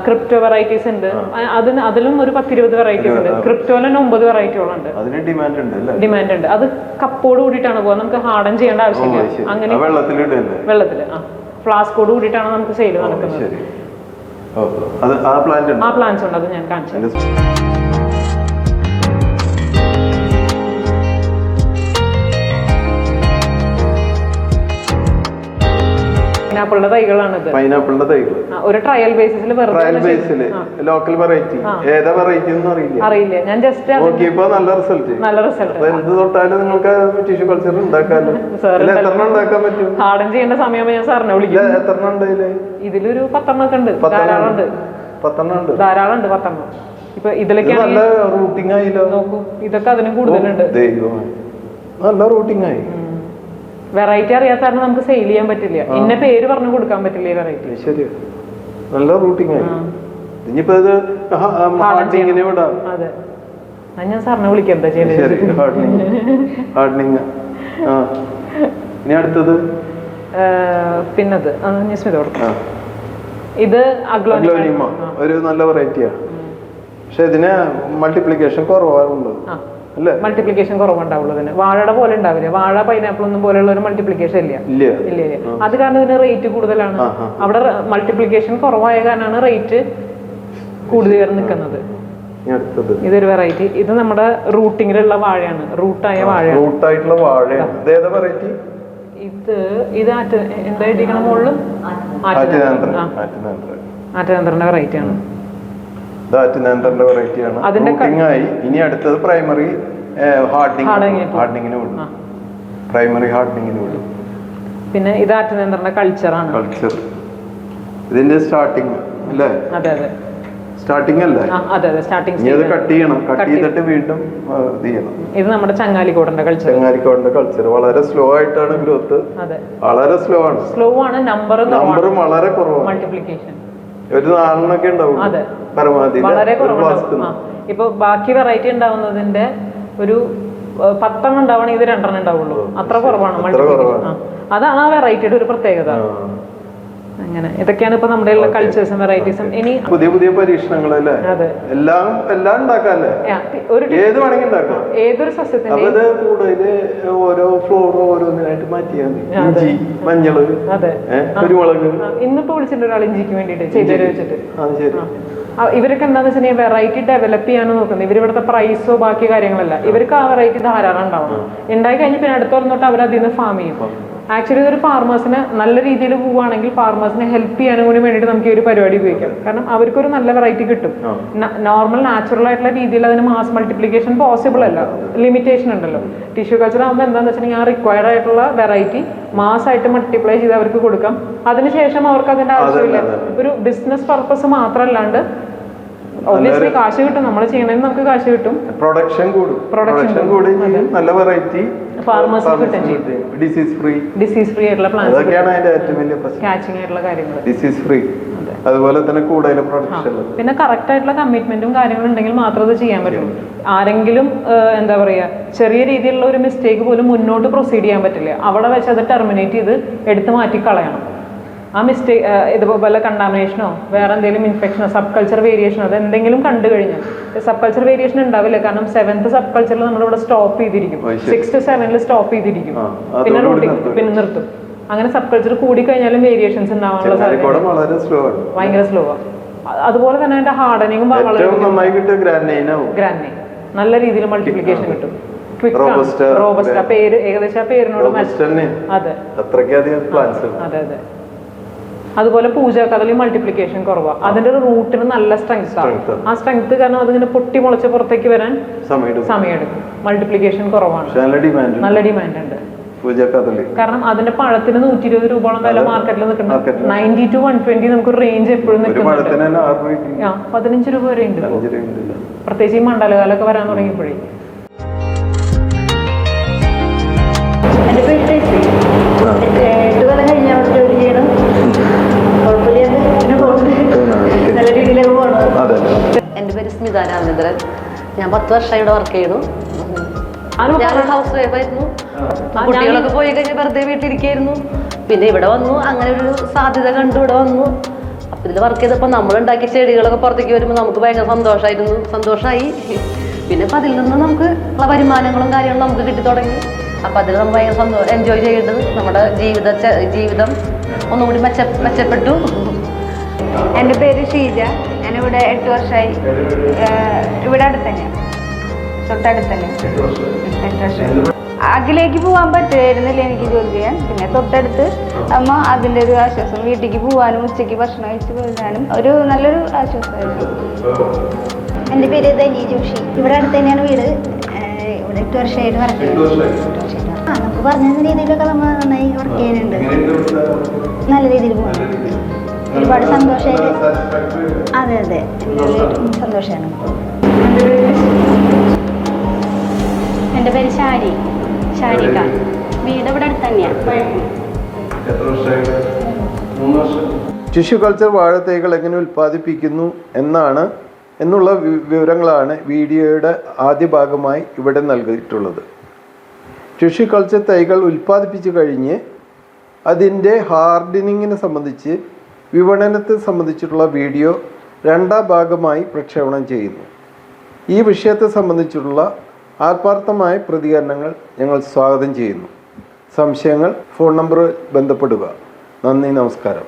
ക്രിപ്റ്റോ വെറൈറ്റീസ് ഉണ്ട്. അതിന് അതിലും ഒരു പത്തിരുപത് വെറൈറ്റീസ് ഉണ്ട്. ക്രിപ്റ്റോയിൽ തന്നെ ഒമ്പത് ഡിമാൻഡ് ഉണ്ട് ഡിമാൻഡ് ഉണ്ട്. അത് കപ്പോട് കൂടിയിട്ടാണ് പോകുക നമുക്ക് ഹാർഡൻ ചെയ്യേണ്ട ആവശ്യമില്ല. അങ്ങനെ വെള്ളത്തിൽ വെള്ളത്തിൽ ആ. ഫ്ലാസ്കോട് കൂടിയിട്ടാണ് നമുക്ക് സെയിൽ നടക്കുന്നത്. ആ പ്ലാന്റ്സ് ഉണ്ട്? അത് ഞാൻ കാണിച്ചു പൈനാപ്പിളിന്റെ തൈകളാണിത്. പൈനാപ്പിളിന്റെ തൈകൾ ഒരു ട്രയൽ ബേസിൽ ട്രയൽ ബേസിൽ ലോക്കൽ വെറൈറ്റി ഏതാ വെറൈറ്റി ഒന്നും അറിയില്ല. അറിയില്ല. ഞാൻ ജസ്റ്റ് നോക്കിയപ്പോ നല്ല റിസൾട്ട് നല്ല റിസൾട്ട് എന്ത് തൊട്ടാലും നിങ്ങൾക്ക് ടിഷ്യൂ കൾച്ചർ ഉണ്ടാക്കാമല്ലോ ഇതിൽ ഉണ്ടാക്കാൻ പറ്റും? ഹാർഡൻ ചെയ്യേണ്ട സമയമാകുമ്പോൾ ഞാൻ സാറിനെ വിളിക്കും. ഇതിൽ എത്ര ഇതിലൊരു പത്തെണ്ണം ഒക്കെ ഉണ്ട്. ധാരാളം ഉണ്ട്. പത്തെണ്ണം ഉണ്ട്. ധാരാളം ഉണ്ട് പത്തെണ്ണം. ഇപ്പൊ ഇതിലൊക്കെ നല്ല റൂട്ടിംഗ് ആയില്ലോ. നോക്കൂ. ഇതൊക്കെ അതിനും കൂടുതലുണ്ട്. നല്ല റൂട്ടിംഗ് ആയി. വെറൈറ്റി അറിയാത്ത കാരണം നമുക്ക് സെയിൽ ചെയ്യാൻ പറ്റില്ല. ഇന്ന പേര് പറഞ്ഞു കൊടുക്കാൻ പറ്റില്ല ഈ വെറൈറ്റി ഇത് നല്ല റൂട്ടിംഗ് ആയി. ഇനിയിപ്പോ ഇത് വിടാം. അതെ. ഞാൻ സാറിനെ വിളിക്കാം എന്താ ശരി ചെയ്യുന്നത് ഹാർഡനിങ് ഹാർഡനിങ് ആ. ഇനി അടുത്തത്? പിന്നത്. സ്മിത കൊടുക്കാം ഇത് അഗ്ലോനിമ ഒരു നല്ല വെറൈറ്റിയാ പക്ഷെ ഇതിന് മൾട്ടിപ്ലിക്കേഷൻ കുറവാണുള്ളത് അല്ലേ മൾട്ടിപ്ലിക്കേഷൻ കുറവുണ്ടാവുള്ളൂ ഇതിന് വാഴയുടെ പോലെ ഉണ്ടാവില്ല. വാഴ പൈനാപ്പിൾ ഒന്നും പോലെയുള്ള ഒരു മൾട്ടിപ്ലിക്കേഷൻ ഇല്ല. ഇല്ല അത് കാരണം ഇതിന് റേറ്റ് കൂടുതലാണ്. അവിടെ മൾട്ടിപ്ലിക്കേഷൻ കുറവായ കാരണമാണ് റേറ്റ് കൂടുതൽ നിൽക്കുന്നത്. ഇതൊരു വെറൈറ്റി ഇത് നമ്മുടെ റൂട്ടിങ്ങിലുള്ള വാഴയാണ്. റൂട്ടായ വാഴ റൂട്ടായിട്ടുള്ള വാഴയാണ്. ഇത്. ഇത് ആറ്റ് എന്താ മുകളിൽ മുകളിലും ആറ്റുനേന്ത്രൻ. ആ. ആറ്റുനേന്ത്രൻ. വെറൈറ്റി ആണ്. ഇത് വെറൈറ്റി ആണ്. റൂട്ടിംഗ് ആയി. ഇനി അടുത്തത് പ്രൈമറി ഹാർഡനിങ്. ഹാർഡനിങ്ങിന് വിടും. പ്രൈമറി ഹാർഡനിങ്ങിന് വിടും. പിന്നെ ഇത് ആറ്റനന്ത്രന്റെ കൾച്ചറാണ് കൾച്ചർ ഇതിന്റെ സ്റ്റാർട്ടിങ് അല്ലേ? അതെ അതെ. സ്റ്റാർട്ടിങ് അല്ലേ? അതെ അതെ. സ്റ്റാർട്ടിങ് ഇത് കട്ട് ചെയ്യണം. കട്ട് ചെയ്തിട്ട് വീണ്ടും ഇത് ചെയ്യണം. ഇത് നമ്മുടെ ചങ്ങാലിക്കോടന്റെ കൾച്ചർ ചങ്ങാലിക്കോടന്റെ കൾച്ചർ വളരെ സ്ലോ ആയിട്ടാണ് ഗ്രോത്ത്. അതെ. വളരെ സ്ലോ ആണ്. സ്ലോ ആണ് നമ്പർ നമ്പറും വളരെ കുറവാണ്. മൾട്ടിപ്ലിക്കേഷൻ ഒരു നാലെണ്ണൊക്കെ ഉണ്ടാവും അതെ. പരമാവധി വളരെ കുറവാണ് കുറവുണ്ടാവും. ആ ഇപ്പൊ ബാക്കി വെറൈറ്റി ഉണ്ടാവുന്നതിന്റെ ഒരു ഏഹ്, പത്തെണ്ണം ഉണ്ടാവണമെങ്കിൽ ഇത് രണ്ടെണ്ണം ഉണ്ടാവുള്ളൂ. അത്ര കുറവാണ്. അത്ര. അതാണ് ആ വെറൈറ്റിയുടെ ഒരു പ്രത്യേകത. അങ്ങനെ. ഇതൊക്കെയാണ് ഇപ്പൊ നമ്മുടെ കൾച്ചേഴ്സും വെറൈറ്റീസും ഇനി പുതിയ പുതിയ പരീക്ഷണങ്ങൾ അല്ലേ? അതെ. എല്ലാം എല്ലാം ഉണ്ടാക്കാല്ലേ ആ, ഒരു ഏത് വേണമെങ്കിൽ ഉണ്ടാക്കാം. ഏതൊരു സസ്യത്തിന്റെ അപ്പൊ ഇത് കൂടുതൽ ഓരോ ഫ്ലോർ ഓരോന്നിനായിട്ട് മാറ്റിയാൽ മതി. ഇഞ്ചി മഞ്ഞൾ അതെ. ഏഹ് കുരുമുളക്. ആ, ഇന്നിപ്പോ വിളിച്ചിട്ടുണ്ട് ഒരാൾ ഇഞ്ചിക്ക് വേണ്ടിയിട്ട് ചെയ്തു വെച്ചിട്ട് അത് ശരി. ആ, ഇവരൊക്കെ എന്താന്ന് വെച്ചാൽ വെറൈറ്റി ഡെവലപ്പ് ചെയ്യാനും നോക്കുന്നത് ഇവർ ഇവിടുത്തെ പ്രൈസോ ബാക്കി കാര്യങ്ങളല്ല. ഇവർക്ക് ആ വെറൈറ്റി ധാരാളം ഉണ്ടാവണം. ഉണ്ടായി കഴിഞ്ഞ് പിന്നെ അടുത്തോളം തൊട്ട് അവർ അതിൽ നിന്ന് ഫാം ചെയ്യും. ആക്ച്വലി ഇതൊരു ഫാർമേഴ്സിന് നല്ല രീതിയിൽ പോവുകയാണെങ്കിൽ ഫാർമേഴ്സിനെ ഹെൽപ്പ് ചെയ്യാനും കൂടി വേണ്ടിയിട്ട് നമുക്ക് ഈ ഒരു പരിപാടി ഉപയോഗിക്കാം. കാരണം അവർക്കൊരു നല്ല വെറൈറ്റി കിട്ടും. നോർമൽ നാച്ചുറൽ ആയിട്ടുള്ള രീതിയിൽ അതിന് മാസ് മൾട്ടിപ്ലിക്കേഷൻ പോസിബിൾ അല്ല. ലിമിറ്റേഷൻ ഉണ്ടല്ലോ. ടിഷ്യൂ കൾച്ചർ ആകുമ്പോൾ എന്താണെന്ന് വെച്ചിട്ടുണ്ടെങ്കിൽ ആ റിക്വയർഡ് ആയിട്ടുള്ള വെറൈറ്റി മാസ് ആയിട്ട് മൾട്ടിപ്ലൈ ചെയ്ത് അവർക്ക് കൊടുക്കാം. അതിനുശേഷം അവർക്ക് അതിന്റെ ആവശ്യമില്ല. ഒരു ബിസിനസ് പർപ്പസ് മാത്രമല്ലാണ്ട് ഒബ്വിയസ്ലി കാശ് കിട്ടും. നമ്മൾ ചെയ്യണമെങ്കിൽ നമുക്ക് കാശ് കിട്ടും. പ്രൊഡക്ഷൻ കൂടും. പ്രൊഡക്ഷൻ കൂടി. നല്ല വെറൈറ്റി Farmers ന് ഡിസീസ് ഫ്രീ ഡിസീസ് ഫ്രീ ആയിട്ടുള്ള പ്ലാന്റ്സ് അതൊക്കെയാണ് അതിന്റെ ഏറ്റവും വലിയ പ്രശ്നം. കാച്ചിങ് ആയിട്ടുള്ള കാര്യങ്ങൾ ഡിസീസ് ഫ്രീ അതുപോലെ തന്നെ കൂടുതൽ പ്രൊഡക്ഷൻ പിന്നെ കറക്റ്റ് ആയിട്ടുള്ള കമ്മിറ്റ്മെന്റും കാര്യങ്ങളും ഉണ്ടെങ്കിൽ മാത്രമേ അത് ചെയ്യാൻ പറ്റും. ആരെങ്കിലും എന്താ പറയുക ചെറിയ രീതിയിലുള്ള ഒരു മിസ്റ്റേക്ക് പോലും മുന്നോട്ട് പ്രൊസീഡ് ചെയ്യാൻ പറ്റില്ല. അവിടെ വെച്ച് അത് ടെർമിനേറ്റ് ചെയ്ത് എടുത്തു മാറ്റി കളയണം ആ മിസ്റ്റേക്ക് ഇതുപോലെ കണ്ടാമിനേഷനോ വേറെ എന്തെങ്കിലും ഇൻഫെക്ഷനോ സബ് കൾച്ചർ വേരിയേഷനോ അത് എന്തെങ്കിലും കണ്ടു കഴിഞ്ഞാൽ സബ് കൾച്ചർ വേരിയേഷൻ ഉണ്ടാവില്ല. കാരണം സെവൻത്ത് സബ് കൾച്ചറിൽ നമ്മളിവിടെ സ്റ്റോപ്പ് ചെയ്തിരിക്കും. സിക്സ് ടു സെവനിൽ സ്റ്റോപ്പ് ചെയ്തിരിക്കും. പിന്നെ റൂട്ടിൽ. പിന്നെ നിർത്തും. അങ്ങനെ സബ് കൾച്ചർ കൂടി കഴിഞ്ഞാലും വേരിയേഷൻസ് ഉണ്ടാവാനുള്ള സാധ്യത ഭയങ്കര സ്ലോ ആണ് അതുപോലെ തന്നെ അതിന്റെ ഹാർഡനിങ്ങും ഗ്രാൻഡ് നല്ല രീതിയിൽ മൾട്ടിപ്ലിക്കേഷൻ കിട്ടും. റോബസ്റ്റ് ആ പേര് ഏകദേശം ആ പേരിനോട് അതെ. അതെ അതെ. അതുപോലെ പൂജ കഥലി മൾട്ടിപ്ലിക്കേഷൻ കുറവാ അതിന്റെ ഒരു റൂട്ടിന് നല്ല സ്ട്രെങ്ത് ആണ്. ആ സ്ട്രെങ്ത് കാരണം അതിങ്ങനെ പൊട്ടി മുളച്ച് പുറത്തേക്ക് വരാൻ സമയം സമയമെടുക്കും. മൾട്ടിപ്ലിക്കേഷൻ കുറവാണ്. നല്ല ഡിമാൻഡ് നല്ല ഡിമാൻഡ് ഉണ്ട്. കാരണം അതിന്റെ പഴത്തിന് നൂറ്റി ഇരുപത് രൂപയോളം വില മാർക്കറ്റിൽ നിൽക്കുന്നത്. നയന്റി ടു വൺ ട്വന്റി നമുക്ക് റേഞ്ച് എപ്പോഴും ഒരു നിൽക്കുന്നുണ്ട്. പതിനഞ്ച് രൂപ വരെ ഉണ്ട്. പ്രത്യേകിച്ച് ഈ മണ്ഡലകാലൊക്കെ വരാൻ തുടങ്ങിയപ്പോഴേ. എട്ട് കൊല്ലം കഴിഞ്ഞ അവിടെ ജോലി ചെയ്യണം കുഴപ്പമില്ലാതെ ഇങ്ങനെ പോകുന്നു നല്ല രീതിയിലേക്ക് പോകണം അതെ എന്റെ രാമചന്ദ്രൻ ഞാൻ പത്ത് വർഷം ഇവിടെ വർക്ക് ചെയ്യണു ഞാൻ ഹൗസ് വൈഫ് ആയിരുന്നു. കുട്ടികളൊക്കെ പോയി കഴിഞ്ഞ് വെറുതെ വീട്ടിലിരിക്കായിരുന്നു. പിന്നെ ഇവിടെ വന്നു അങ്ങനെ ഒരു സാധ്യത കണ്ടു ഇവിടെ വന്നു. അപ്പൊ ഇതിൽ വർക്ക് ചെയ്തപ്പോൾ നമ്മളുണ്ടാക്കിയ ചെടികളൊക്കെ പുറത്തേക്ക് വരുമ്പോൾ നമുക്ക് ഭയങ്കര സന്തോഷമായിരുന്നു സന്തോഷമായി പിന്നെ അപ്പം അതിൽ നിന്ന് നമുക്ക് ഉള്ള വരുമാനങ്ങളും കാര്യങ്ങളും നമുക്ക് കിട്ടി തുടങ്ങി. അപ്പം അതിൽ നമ്മൾ ഭയങ്കര സന്തോഷം എൻജോയ് ചെയ്യേണ്ടത് നമ്മുടെ ജീവിത ജീവിതം ഒന്നുകൂടി മെച്ച മെച്ചപ്പെട്ടു. എന്റെ പേര് ഷീജ. ഞാനിവിടെ എട്ട് വർഷമായി ഇവിടെ അടുത്ത് തന്നെയാണ് തൊട്ടടുത്ത് തന്നെ എട്ട് വർഷം. അകിലേക്ക് പോകാൻ പറ്റുമായിരുന്നില്ല എനിക്ക് ജോലി ചെയ്യാൻ? പിന്നെ തൊട്ടടുത്ത് അമ്മ അതിന്റെ ഒരു ആശ്വാസം വീട്ടിലേക്ക് പോകാനും ഉച്ചയ്ക്ക് ഭക്ഷണം കഴിച്ച് പോകാനും ഒരു നല്ലൊരു ആശ്വാസമായിരുന്നു. എന്റെ പേര് ധനി ജോഷി. ഇവിടെ അടുത്ത് തന്നെയാണ് വീട് ഇവിടെ എട്ട് വർഷമായിട്ട് വർക്ക് ചെയ്യുന്നത് ആ നമുക്ക് പറഞ്ഞ രീതിയിലൊക്കെ നമ്മൾ നന്നായി വർക്ക് ചെയ്യുന്നുണ്ട്. നല്ല രീതിയിൽ പോകുന്നുണ്ട് ഒരുപാട് സന്തോഷമായിട്ട് അതെ അതെ. എല്ലാവരും സന്തോഷമാണ്. എന്റെ പേര് ഷാരി ഷാരിക വീട് ഇവിടെ അടുത്ത് തന്നെയാണ് ടിഷ്യൂ കൾച്ചർ വാഴത്തൈകൾ എങ്ങനെ ഉൽപ്പാദിപ്പിക്കുന്നു എന്നാണ് എന്നുള്ള വിവരങ്ങളാണ് വീഡിയോയുടെ ആദ്യ ഭാഗമായി ഇവിടെ നൽകിയിട്ടുള്ളത്. ടിഷ്യൂ കൾച്ചർ തൈകൾ ഉൽപ്പാദിപ്പിച്ചു കഴിഞ്ഞ് അതിന്റെ ഹാർഡനിങ്ങിനെ സംബന്ധിച്ച് വിപണനത്തെ സംബന്ധിച്ചിട്ടുള്ള വീഡിയോ രണ്ടാം ഭാഗമായി പ്രക്ഷേപണം ചെയ്യുന്നു. ഈ വിഷയത്തെ സംബന്ധിച്ചിട്ടുള്ള ആത്മാർത്ഥമായ പ്രതികരണങ്ങൾ ഞങ്ങൾ സ്വാഗതം ചെയ്യുന്നു. സംശയങ്ങൾ ഫോൺ നമ്പർ ബന്ധപ്പെടുക. നന്ദി നമസ്കാരം.